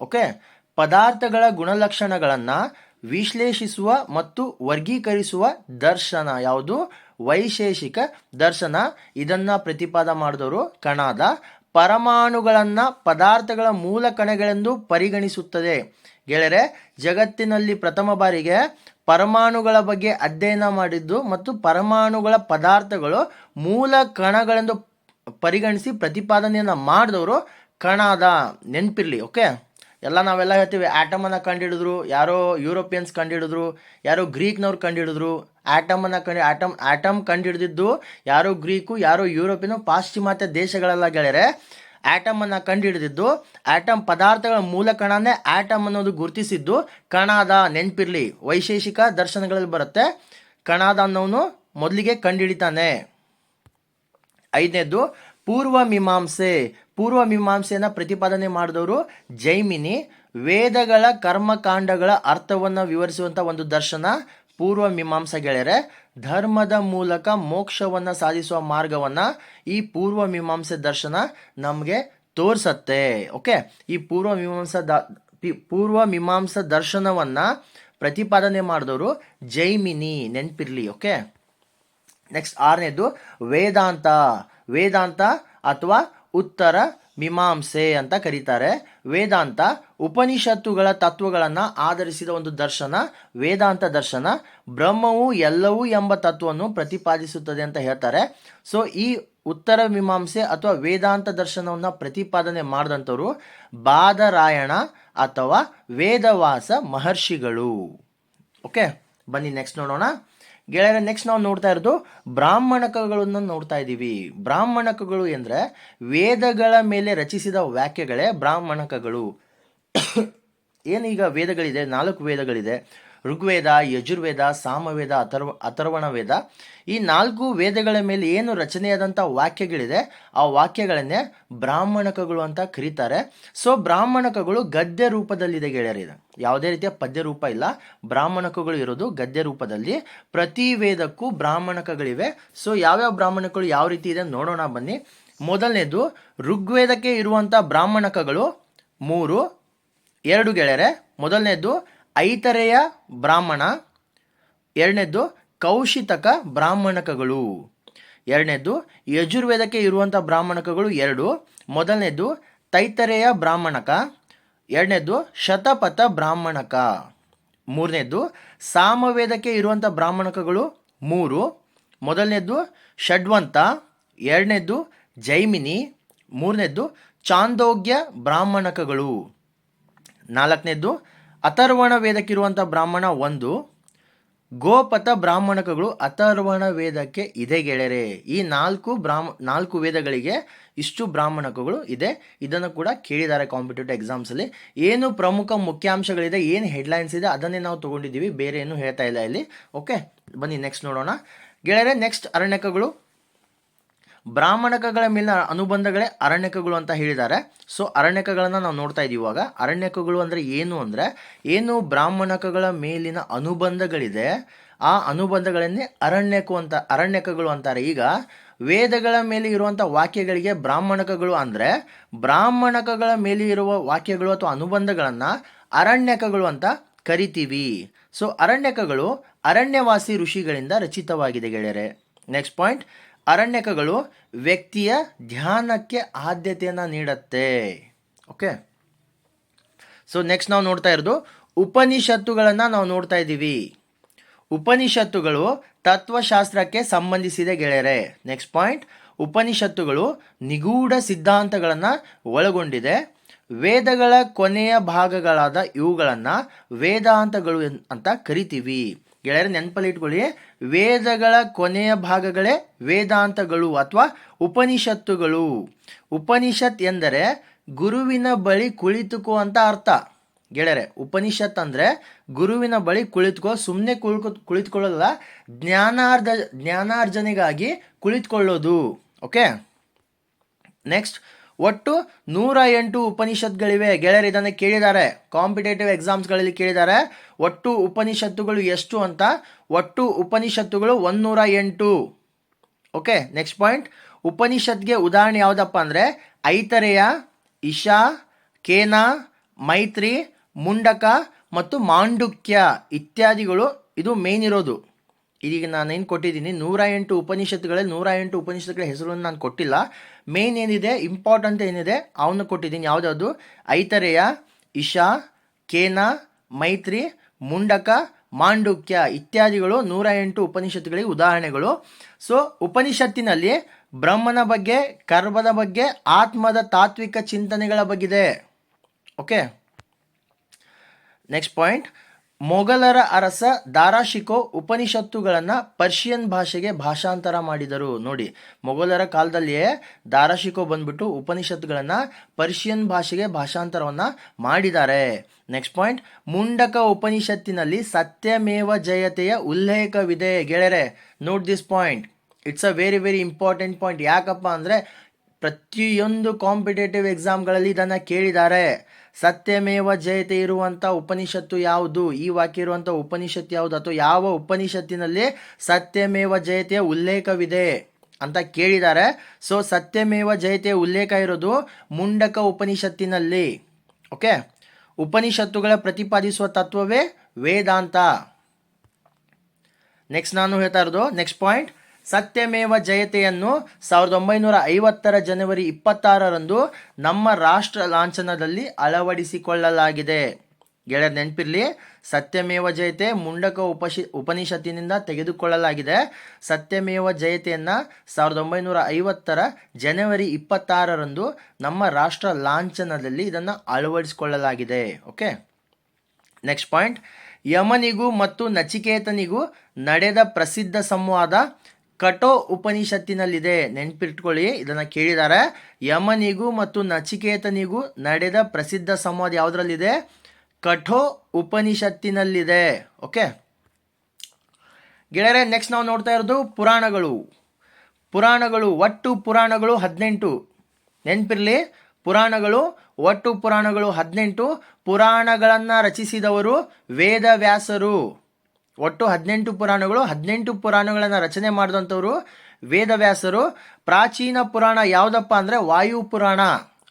ಓಕೆ? ಪದಾರ್ಥಗಳ ಗುಣಲಕ್ಷಣಗಳನ್ನು ವಿಶ್ಲೇಷಿಸುವ ಮತ್ತು ವರ್ಗೀಕರಿಸುವ ದರ್ಶನ. ಯಾವುದು? ವೈಶೇಷಿಕ ದರ್ಶನ. ಇದನ್ನು ಪ್ರತಿಪಾದ ಮಾಡಿದವರು ಕಣಾದ. ಪರಮಾಣುಗಳನ್ನು ಪದಾರ್ಥಗಳ ಮೂಲ ಕಣಗಳೆಂದು ಪರಿಗಣಿಸುತ್ತದೆ. ಗೆಳೆಯರೆ, ಜಗತ್ತಿನಲ್ಲಿ ಪ್ರಥಮ ಬಾರಿಗೆ ಪರಮಾಣುಗಳ ಬಗ್ಗೆ ಅಧ್ಯಯನ ಮಾಡಿದ್ದು ಮತ್ತು ಪರಮಾಣುಗಳ ಪದಾರ್ಥಗಳು ಮೂಲ ಕಣಗಳೆಂದು ಪರಿಗಣಿಸಿ ಪ್ರತಿಪಾದನೆಯನ್ನು ಮಾಡಿದವರು ಕಣದ ನೆನಪಿರಲಿ, ಓಕೆ? ಎಲ್ಲ ನಾವೆಲ್ಲ ಹೇಳ್ತೀವಿ, ಆಟಮನ್ನು ಕಂಡುಹಿಡಿದ್ರು ಯಾರೋ ಯುರೋಪಿಯನ್ಸ್ ಕಂಡುಹಿಡಿದ್ರು ಯಾರೋ ಗ್ರೀಕ್ನವ್ರು ಕಂಡುಹಿಡಿದ್ರು ಹಿಡಿದ್ರು ಅನ್ನ ಕಂಡು, ಆಟಮ್ ಆಟಮ್ ಕಂಡುಹಿಡಿದಿದ್ದು ಯಾರೋ ಗ್ರೀಕು, ಯಾರೋ ಯುರೋಪಿಯನ್ನು ಪಾಶ್ಚಿಮಾತ್ಯ ದೇಶಗಳೆಲ್ಲ ಗೆಳೆಯರೆ. ಆಟಮ್ ಅನ್ನ ಕಂಡುಹಿಡಿದಿದ್ದು ಆಟಮ್ ಪದಾರ್ಥಗಳ ಮೂಲ ಕಣನೇ ಆಟಮ್ ಅನ್ನೋದು ಗುರುತಿಸಿದ್ದು, ಕಣದ ನೆನ್ಪಿರ್ಲಿ, ವೈಶೇಷಿಕ ದರ್ಶನಗಳಲ್ಲಿ ಬರುತ್ತೆ. ಕಣದ ಅನ್ನೋನು ಮೊದಲಿಗೆ ಕಂಡುಹಿಡಿತಾನೆ ಐದನೇದು, ಪೂರ್ವ ಮೀಮಾಂಸೆ. ಪೂರ್ವ ಮೀಮಾಂಸೆಯನ್ನು ಪ್ರತಿಪಾದನೆ ಮಾಡಿದವರು ಜೈಮಿನಿ. ವೇದಗಳ ಕರ್ಮಕಾಂಡಗಳ ಅರ್ಥವನ್ನು ವಿವರಿಸುವಂತ ಒಂದು ದರ್ಶನ ಪೂರ್ವ ಮೀಮಾಂಸಾ ಗೆಳೆಯರೆ. ಧರ್ಮದ ಮೂಲಕ ಮೋಕ್ಷವನ್ನ ಸಾಧಿಸುವ ಮಾರ್ಗವನ್ನ ಈ ಪೂರ್ವ ಮೀಮಾಂಸೆ ದರ್ಶನ ನಮಗೆ ತೋರಿಸತ್ತೆ. ಓಕೆ? ಈ ಪೂರ್ವ ಮೀಮಾಂಸ ದ ಪೂರ್ವ ಮೀಮಾಂಸ ದರ್ಶನವನ್ನ ಪ್ರತಿಪಾದನೆ ಮಾಡಿದವರು ಜೈಮಿನಿ, ನೆನ್ಪಿರ್ಲಿ, ಓಕೆ? ನೆಕ್ಸ್ಟ್ ಆರನೇದು ವೇದಾಂತ. ವೇದಾಂತ ಅಥವಾ ಉತ್ತರ ಮೀಮಾಂಸೆ ಅಂತ ಕರೀತಾರೆ. ವೇದಾಂತ ಉಪನಿಷತ್ತುಗಳ ತತ್ವಗಳನ್ನು ಆಧರಿಸಿದ ಒಂದು ದರ್ಶನ, ವೇದಾಂತ ದರ್ಶನ. ಬ್ರಹ್ಮವು ಎಲ್ಲವೂ ಎಂಬ ತತ್ವವನ್ನು ಪ್ರತಿಪಾದಿಸುತ್ತದೆ ಅಂತ ಹೇಳ್ತಾರೆ. ಸೊ ಈ ಉತ್ತರ ಮೀಮಾಂಸೆ ಅಥವಾ ವೇದಾಂತ ದರ್ಶನವನ್ನು ಪ್ರತಿಪಾದನೆ ಮಾಡಿದಂಥವರು ಬಾದರಾಯಣ ಅಥವಾ ವೇದವಾಸ ಮಹರ್ಷಿಗಳು. ಓಕೆ ಬನ್ನಿ ನೆಕ್ಸ್ಟ್ ನೋಡೋಣ. ಗೆಳೆಯರೆ ನೆಕ್ಸ್ಟ್ ನಾವು ನೋಡ್ತಾ ಇರೋದು ಬ್ರಾಹ್ಮಣಕಗಳನ್ನು ನೋಡ್ತಾ ಇದ್ದೀವಿ. ಬ್ರಾಹ್ಮಣಕಗಳು ಎಂದ್ರೆ ವೇದಗಳ ಮೇಲೆ ರಚಿಸಿದ ವಾಕ್ಯಗಳೇ ಬ್ರಾಹ್ಮಣಕಗಳು. <coughs> ಏನೀಗ ವೇದಗಳಿದೆ? ನಾಲ್ಕು ವೇದಗಳಿದೆ. ಋಗ್ವೇದ, ಯಜುರ್ವೇದ, ಸಾಮವೇದ, ಅಥರ್ವ ಅಥರ್ವಣ ವೇದ ಈ ನಾಲ್ಕು ವೇದಗಳ ಮೇಲೆ ಏನು ರಚನೆಯಾದಂಥ ವಾಕ್ಯಗಳಿದೆ, ಆ ವಾಕ್ಯಗಳನ್ನೇ ಬ್ರಾಹ್ಮಣಕಗಳು ಅಂತ ಕರೀತಾರೆ. ಸೊ, ಬ್ರಾಹ್ಮಣಕಗಳು ಗದ್ಯ ರೂಪದಲ್ಲಿದೆ ಗೆಳೆಯರಿದೆ ಯಾವುದೇ ರೀತಿಯ ಪದ್ಯ ರೂಪ ಇಲ್ಲ. ಬ್ರಾಹ್ಮಣಕಗಳು ಇರೋದು ಗದ್ಯ ರೂಪದಲ್ಲಿ. ಪ್ರತಿ ವೇದಕ್ಕೂ ಬ್ರಾಹ್ಮಣಕಗಳಿವೆ. ಸೊ, ಯಾವ್ಯಾವ ಬ್ರಾಹ್ಮಣಕಗಳು ಯಾವ ರೀತಿ ಇದೆ ನೋಡೋಣ ಬನ್ನಿ. ಮೊದಲನೇದು, ಋಗ್ವೇದಕ್ಕೆ ಇರುವಂಥ ಬ್ರಾಹ್ಮಣಕಗಳು ಮೂರು, ಎರಡು ಗೆಳೆಯರೆ. ಮೊದಲನೇದು ಐತರೆಯ ಬ್ರಾಹ್ಮಣ, ಎರಡನೇದ್ದು ಕೌಶಿತಕ ಬ್ರಾಹ್ಮಣಕಗಳು, ಎರಡನೇದ್ದು ಯಜುರ್ವೇದಕ್ಕೆ ಇರುವಂಥ ಬ್ರಾಹ್ಮಣಕಗಳು ಎರಡು ಮೊದಲನೇದು ತೈತರೆಯ ಬ್ರಾಹ್ಮಣಕ ಎರಡನೇದು ಶತಪಥ ಬ್ರಾಹ್ಮಣಕ ಮೂರನೇದು ಸಾಮವೇದಕ್ಕೆ ಇರುವಂಥ ಬ್ರಾಹ್ಮಣಕಗಳು ಮೂರು ಮೊದಲನೇದು ಷಡ್ವಂತ ಎರಡನೇದು ಜೈಮಿನಿ ಮೂರನೇದು ಚಾಂದೋಗ್ಯ ಬ್ರಾಹ್ಮಣಕಗಳು ನಾಲ್ಕನೇದು ಅಥರ್ವಣ ವೇದಕ್ಕಿರುವಂಥ ಬ್ರಾಹ್ಮಣ ಒಂದು, ಗೋಪಥ ಬ್ರಾಹ್ಮಣಕಗಳು ಅಥರ್ವಣ ವೇದಕ್ಕೆ ಇದೆ ಗೆಳೆಯರೆ. ಈ ನಾಲ್ಕು ಬ್ರಾಹ್ಮ, ನಾಲ್ಕು ವೇದಗಳಿಗೆ ಇಷ್ಟು ಬ್ರಾಹ್ಮಣಕಗಳು ಇದೆ. ಇದನ್ನು ಕೂಡ ಕೇಳಿದ್ದಾರೆ ಕಾಂಪಿಟೇಟಿವ್ ಎಕ್ಸಾಮ್ಸಲ್ಲಿ ಏನು ಪ್ರಮುಖ ಮುಖ್ಯಾಂಶಗಳಿದೆ, ಏನು ಹೆಡ್ಲೈನ್ಸ್ ಇದೆ, ಅದನ್ನೇ ನಾವು ತೊಗೊಂಡಿದ್ದೀವಿ. ಬೇರೆ ಏನು ಹೇಳ್ತಾ ಇಲ್ಲ ಇಲ್ಲಿ. ಓಕೆ, ಬನ್ನಿ, ನೆಕ್ಸ್ಟ್ ನೋಡೋಣ. ಗೆಳೆಯರೆ, ನೆಕ್ಸ್ಟ್ ಅರಣ್ಯಕಗಳು. ಬ್ರಾಹ್ಮಣಕಗಳ ಮೇಲಿನ ಅನುಬಂಧಗಳೇ ಅರಣ್ಯಕಗಳು ಅಂತ ಹೇಳಿದ್ದಾರೆ. ಸೊ ಅರಣ್ಯಕಗಳನ್ನು ನಾವು ನೋಡ್ತಾ ಇದ್ದೀವಿ ಇವಾಗ. ಅರಣ್ಯಕಗಳು ಅಂದರೆ ಏನು ಅಂದರೆ, ಏನು ಬ್ರಾಹ್ಮಣಕಗಳ ಮೇಲಿನ ಅನುಬಂಧಗಳಿದೆ, ಆ ಅನುಬಂಧಗಳನ್ನೇ ಅರಣ್ಯಕು ಅಂತ, ಅರಣ್ಯಕಗಳು ಅಂತಾರೆ. ಈಗ ವೇದಗಳ ಮೇಲೆ ಇರುವಂಥ ವಾಕ್ಯಗಳಿಗೆ ಬ್ರಾಹ್ಮಣಕಗಳು ಅಂದರೆ, ಬ್ರಾಹ್ಮಣಕಗಳ ಮೇಲೆ ಇರುವ ವಾಕ್ಯಗಳು ಅಥವಾ ಅನುಬಂಧಗಳನ್ನು ಅರಣ್ಯಕಗಳು ಅಂತ ಕರಿತೀವಿ. ಸೊ ಅರಣ್ಯಕಗಳು ಅರಣ್ಯವಾಸಿ ಋಷಿಗಳಿಂದ ರಚಿತವಾಗಿದೆ ಗೆಳೆಯರೆ. ನೆಕ್ಸ್ಟ್ ಪಾಯಿಂಟ್ ಅರಣ್ಯಕಗಳು ವ್ಯಕ್ತಿಯ ಧ್ಯಾನಕ್ಕೆ ಆದ್ಯತೆಯನ್ನು ನೀಡುತ್ತೆ. ಓಕೆ ಸೊ ನೆಕ್ಸ್ಟ್ ನಾವು ನೋಡ್ತಾ ಇರೋದು ಉಪನಿಷತ್ತುಗಳನ್ನು ನಾವು ನೋಡ್ತಾ ಇದ್ದೀವಿ. ಉಪನಿಷತ್ತುಗಳು ತತ್ವಶಾಸ್ತ್ರಕ್ಕೆ ಸಂಬಂಧಿಸಿದೆ ಗೆಳೆಯರೆ. ನೆಕ್ಸ್ಟ್ ಪಾಯಿಂಟ್ ಉಪನಿಷತ್ತುಗಳು ನಿಗೂಢ ಸಿದ್ಧಾಂತಗಳನ್ನು ಒಳಗೊಂಡಿದೆ. ವೇದಗಳ ಕೊನೆಯ ಭಾಗಗಳಾದ ಇವುಗಳನ್ನು ವೇದಾಂತಗಳು ಅಂತ ಕರಿತೀವಿ. ಗೆಳೆಯರೆ ನೆನಪಲ್ಲಿ ಇಟ್ಕೊಳ್ಳಿ. ವೇದಗಳ ಕೊನೆಯ ಭಾಗಗಳೇ ವೇದಾಂತಗಳು ಅಥವಾ ಉಪನಿಷತ್ತುಗಳು. ಉಪನಿಷತ್ ಎಂದರೆ ಗುರುವಿನ ಬಳಿ ಕುಳಿತುಕೋ ಅಂತ ಅರ್ಥ. ಗೆಳೆಯರೆ, ಉಪನಿಷತ್ ಅಂದರೆ ಗುರುವಿನ ಬಳಿ ಕುಳಿತುಕೋ ಸುಮ್ಮನೆ ಕುಳ್ಕೊ ಕುಳಿತುಕೊಳ್ಳೋದಲ್ಲ, ಜ್ಞಾನಾರ್ಧ ಜ್ಞಾನಾರ್ಜನೆಗಾಗಿ ಕುಳಿತುಕೊಳ್ಳೋದು. ಓಕೆ? ನೆಕ್ಸ್ಟ್ ಒಟ್ಟು ನೂರ ಎಂಟು ಉಪನಿಷತ್ಗಳಿವೆ. ಗೆಳೆಯರು ಇದನ್ನು ಕೇಳಿದ್ದಾರೆ. ಕಾಂಪಿಟೇಟಿವ್ ಎಕ್ಸಾಮ್ಸ್ಗಳಲ್ಲಿ ಕೇಳಿದ್ದಾರೆ. ಒಟ್ಟು ಉಪನಿಷತ್ತುಗಳು ಎಷ್ಟು ಅಂತ? ಒಟ್ಟು ಉಪನಿಷತ್ತುಗಳು ಒಂದೂರ ಎಂಟು. ಓಕೆ ನೆಕ್ಸ್ಟ್ ಪಾಯಿಂಟ್ ಉಪನಿಷತ್ಗೆ ಉದಾಹರಣೆ ಯಾವುದಪ್ಪ ಅಂದರೆ, ಐತರೆಯ, ಇಶಾ, ಕೇನ, ಮೈತ್ರಿ, ಮುಂಡಕ ಮತ್ತು ಮಾಂಡುಕ್ಯ ಇತ್ಯಾದಿಗಳು ಇದು ಮೇನ್ ಇರೋದು. ಇದೀಗ ನಾನೇನು ಕೊಟ್ಟಿದ್ದೀನಿ? ನೂರ ಎಂಟು ಉಪನಿಷತ್ತುಗಳಲ್ಲಿ ನೂರ ಎಂಟು ಉಪನಿಷತ್ತುಗಳ ಹೆಸರನ್ನು ನಾನು ಕೊಟ್ಟಿಲ್ಲ. ಮೇನ್ ಏನಿದೆ? ಇಂಪಾರ್ಟೆಂಟ್ ಏನಿದೆ? ಅವನ್ನ ಕೊಟ್ಟಿದ್ದೀನಿ. ಯಾವುದ್ಯಾವುದು? ಐತರೆಯ ಇಶಾ ಕೇನ, ಮೈತ್ರಿ, ಮುಂಡಕ, ಮಾಂಡುಕ್ಯ ಇತ್ಯಾದಿಗಳು ನೂರ ಎಂಟು ಉಪನಿಷತ್ತುಗಳಿಗೆ ಉದಾಹರಣೆಗಳು. ಸೊ ಉಪನಿಷತ್ತಿನಲ್ಲಿ ಬ್ರಹ್ಮನ ಬಗ್ಗೆ, ಕರ್ಮದ ಬಗ್ಗೆ, ಆತ್ಮದ ತಾತ್ವಿಕ ಚಿಂತನೆಗಳ ಬಗ್ಗಿದೆ ಓಕೆ ನೆಕ್ಸ್ಟ್ ಪಾಯಿಂಟ್ ಮೊಘಲರ ಅರಸ ದಾರಾಶಿಕೋ ಉಪನಿಷತ್ತುಗಳನ್ನು ಪರ್ಷಿಯನ್ ಭಾಷೆಗೆ ಭಾಷಾಂತರ ಮಾಡಿದರು. ನೋಡಿ, ಮೊಘಲರ ಕಾಲದಲ್ಲಿಯೇ ದಾರಾಶಿಕೋ ಬಂದ್ಬಿಟ್ಟು ಉಪನಿಷತ್ತುಗಳನ್ನು ಪರ್ಷಿಯನ್ ಭಾಷೆಗೆ ಭಾಷಾಂತರವನ್ನು ಮಾಡಿದ್ದಾರೆ. ನೆಕ್ಸ್ಟ್ ಪಾಯಿಂಟ್, ಮುಂಡಕ ಉಪನಿಷತ್ತಿನಲ್ಲಿ ಸತ್ಯಮೇವ ಜಯತೆಯ ಉಲ್ಲೇಖವಿದೆ. ಗೆಳೆರೆ note this point. It's a very very important point. ಯಾಕಪ್ಪ ಅಂದರೆ ಪ್ರತಿಯೊಂದು ಕಾಂಪಿಟೇಟಿವ್ ಎಕ್ಸಾಮ್ಗಳಲ್ಲಿ ಇದನ್ನು ಕೇಳಿದ್ದಾರೆ. ಸತ್ಯಮೇವ ಜಯತೆ ಇರುವಂಥ ಉಪನಿಷತ್ತು ಯಾವುದು? ಈ ವಾಕ್ಯ ಇರುವಂಥ ಉಪನಿಷತ್ತು ಯಾವುದು? ಅಥವಾ ಯಾವ ಉಪನಿಷತ್ತಿನಲ್ಲಿ ಸತ್ಯಮೇವ ಜಯತೆಯ ಉಲ್ಲೇಖವಿದೆ ಅಂತ ಕೇಳಿದ್ದಾರೆ. ಸೊ ಸತ್ಯಮೇವ ಜಯತೆಯ ಉಲ್ಲೇಖ ಇರೋದು ಮುಂಡಕ ಉಪನಿಷತ್ತಿನಲ್ಲಿ. ಓಕೆ ಉಪನಿಷತ್ತುಗಳ ಪ್ರತಿಪಾದಿಸುವ ತತ್ವವೇ ವೇದಾಂತ. ನೆಕ್ಸ್ಟ್ ನಾನು ಹೇಳ್ತಾ ಇರೋದು ನೆಕ್ಸ್ಟ್ ಪಾಯಿಂಟ್ ಸತ್ಯಮೇವ ಜಯತೆಯನ್ನು ಸಾವಿರದ ಒಂಬೈನೂರ ಐವತ್ತರ ಜನವರಿ ಇಪ್ಪತ್ತಾರರಂದು ನಮ್ಮ ರಾಷ್ಟ್ರ ಲಾಂಛನದಲ್ಲಿ ಅಳವಡಿಸಿಕೊಳ್ಳಲಾಗಿದೆ. ಗೆಳೆಯ ನೆನಪಿರಲಿ, ಸತ್ಯಮೇವ ಜಯತೆ ಮುಂಡಕ ಉಪಶಿ, ಉಪನಿಷತ್ತಿನಿಂದ ತೆಗೆದುಕೊಳ್ಳಲಾಗಿದೆ. ಸತ್ಯಮೇವ ಜಯತೆಯನ್ನು ಸಾವಿರದ ಒಂಬೈನೂರ ಐವತ್ತರ ಜನವರಿ ಇಪ್ಪತ್ತಾರರಂದು ನಮ್ಮ ರಾಷ್ಟ್ರ ಲಾಂಛನದಲ್ಲಿ ಇದನ್ನು ಅಳವಡಿಸಿಕೊಳ್ಳಲಾಗಿದೆ. ಓಕೆ? Next point. ಯಮನಿಗೂ ಮತ್ತು ನಚಿಕೇತನಿಗೂ ನಡೆದ ಪ್ರಸಿದ್ಧ ಸಂವಾದ ಕಟೋ ಉಪನಿಷತ್ತಿನಲ್ಲಿದೆ. ನೆನ್ಪಿಟ್ಕೊಳ್ಳಿ, ಇದನ್ನು ಕೇಳಿದ್ದಾರೆ ಯಮನಿಗೂ ಮತ್ತು ನಚಿಕೇತನಿಗೂ ನಡೆದ ಪ್ರಸಿದ್ಧ ಸಂವಾದ ಯಾವುದರಲ್ಲಿದೆ? ಕಠೋ ಉಪನಿಷತ್ತಿನಲ್ಲಿದೆ. ಓಕೆ? ಗೆಳೆಯರೆ ನೆಕ್ಸ್ಟ್ ನಾವು ನೋಡ್ತಾ ಇರೋದು ಪುರಾಣಗಳು. ಪುರಾಣಗಳು, ಒಟ್ಟು ಪುರಾಣಗಳು ಹದಿನೆಂಟು. ನೆನಪಿರಲಿ, ಪುರಾಣಗಳು, ಒಟ್ಟು ಪುರಾಣಗಳು ಹದಿನೆಂಟು. ಪುರಾಣಗಳನ್ನು ರಚಿಸಿದವರು ವೇದವ್ಯಾಸರು. ಒಟ್ಟು ಹದಿನೆಂಟು ಪುರಾಣಗಳು, ಹದಿನೆಂಟು ಪುರಾಣಗಳನ್ನು ರಚನೆ ಮಾಡಿದಂಥವರು ವೇದವ್ಯಾಸರು. ಪ್ರಾಚೀನ ಪುರಾಣ ಯಾವುದಪ್ಪ ಅಂದರೆ ವಾಯು ಪುರಾಣ.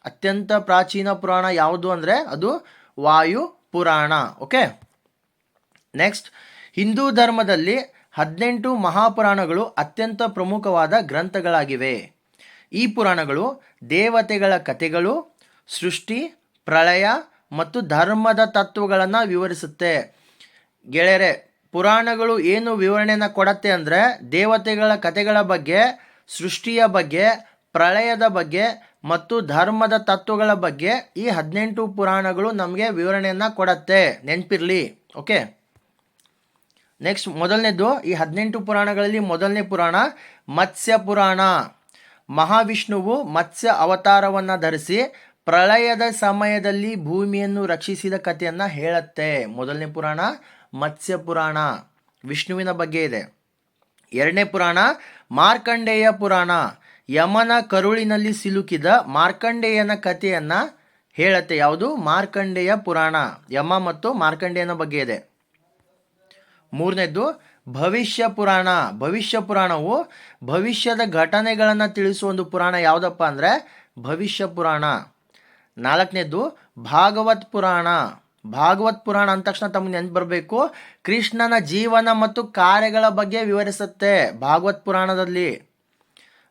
ಅತ್ಯಂತ ಪ್ರಾಚೀನ ಪುರಾಣ ಯಾವುದು ಅಂದರೆ ಅದು ವಾಯು ಪುರಾಣ. ಓಕೆ? ನೆಕ್ಸ್ಟ್, ಹಿಂದೂ ಧರ್ಮದಲ್ಲಿ ಹದಿನೆಂಟು ಮಹಾಪುರಾಣಗಳು ಅತ್ಯಂತ ಪ್ರಮುಖವಾದ ಗ್ರಂಥಗಳಾಗಿವೆ. ಈ ಪುರಾಣಗಳು ದೇವತೆಗಳ ಕಥೆಗಳು, ಸೃಷ್ಟಿ, ಪ್ರಳಯ ಮತ್ತು ಧರ್ಮದ ತತ್ವಗಳನ್ನು ವಿವರಿಸುತ್ತೆ. ಗೆಳೆಯರೆ ಪುರಾಣಗಳು ಏನು ವಿವರಣೆಯನ್ನು ಕೊಡತ್ತೆ ಅಂದರೆ ದೇವತೆಗಳ ಕಥೆಗಳ ಬಗ್ಗೆ, ಸೃಷ್ಟಿಯ ಬಗ್ಗೆ, ಪ್ರಳಯದ ಬಗ್ಗೆ ಮತ್ತು ಧರ್ಮದ ತತ್ವಗಳ ಬಗ್ಗೆ ಈ ಹದಿನೆಂಟು ಪುರಾಣಗಳು ನಮಗೆ ವಿವರಣೆಯನ್ನು ಕೊಡತ್ತೆ. ನೆನಪಿರಲಿ. ಓಕೆ? ನೆಕ್ಸ್ಟ್ ಮೊದಲನೇದು, ಈ ಹದಿನೆಂಟು ಪುರಾಣಗಳಲ್ಲಿ ಮೊದಲನೇ ಪುರಾಣ, ಮತ್ಸ್ಯ ಪುರಾಣ. ಮಹಾವಿಷ್ಣುವು ಮತ್ಸ್ಯ ಅವತಾರವನ್ನು ಧರಿಸಿ ಪ್ರಳಯದ ಸಮಯದಲ್ಲಿ ಭೂಮಿಯನ್ನು ರಕ್ಷಿಸಿದ ಕಥೆಯನ್ನು ಹೇಳುತ್ತೆ. ಮೊದಲನೇ ಪುರಾಣ ಮತ್ಸ್ಯ ಪುರಾಣ ವಿಷ್ಣುವಿನ ಬಗ್ಗೆ ಇದೆ. ಎರಡನೇ ಪುರಾಣ, ಮಾರ್ಕಂಡೇಯ ಪುರಾಣ. ಯಮನ ಕರುಳಿನಲ್ಲಿ ಸಿಲುಕಿದ ಮಾರ್ಕಂಡೇಯನ ಕಥೆಯನ್ನು ಹೇಳತ್ತೆ. ಯಾವುದು? ಮಾರ್ಕಂಡೇಯ ಪುರಾಣ. ಯಮ ಮತ್ತು ಮಾರ್ಕಂಡೇಯನ ಬಗ್ಗೆ ಇದೆ. ಮೂರನೇದು ಭವಿಷ್ಯ ಪುರಾಣ. ಭವಿಷ್ಯ ಪುರಾಣವು ಭವಿಷ್ಯದ ಘಟನೆಗಳನ್ನು ತಿಳಿಸುವ ಒಂದು ಪುರಾಣ ಯಾವುದಪ್ಪ ಅಂದರೆ ಭವಿಷ್ಯ ಪುರಾಣ. ನಾಲ್ಕನೇದು ಭಾಗವತ್ ಪುರಾಣ. ಭಾಗವತ್ ಪುರಾಣ ಅಂದ ತಕ್ಷಣ ತಮ್ಗೆ ನೆನ್ಪು ಬರಬೇಕು? ಕೃಷ್ಣನ ಜೀವನ ಮತ್ತು ಕಾರ್ಯಗಳ ಬಗ್ಗೆ ವಿವರಿಸುತ್ತೆ ಭಾಗವತ್ ಪುರಾಣದಲ್ಲಿ.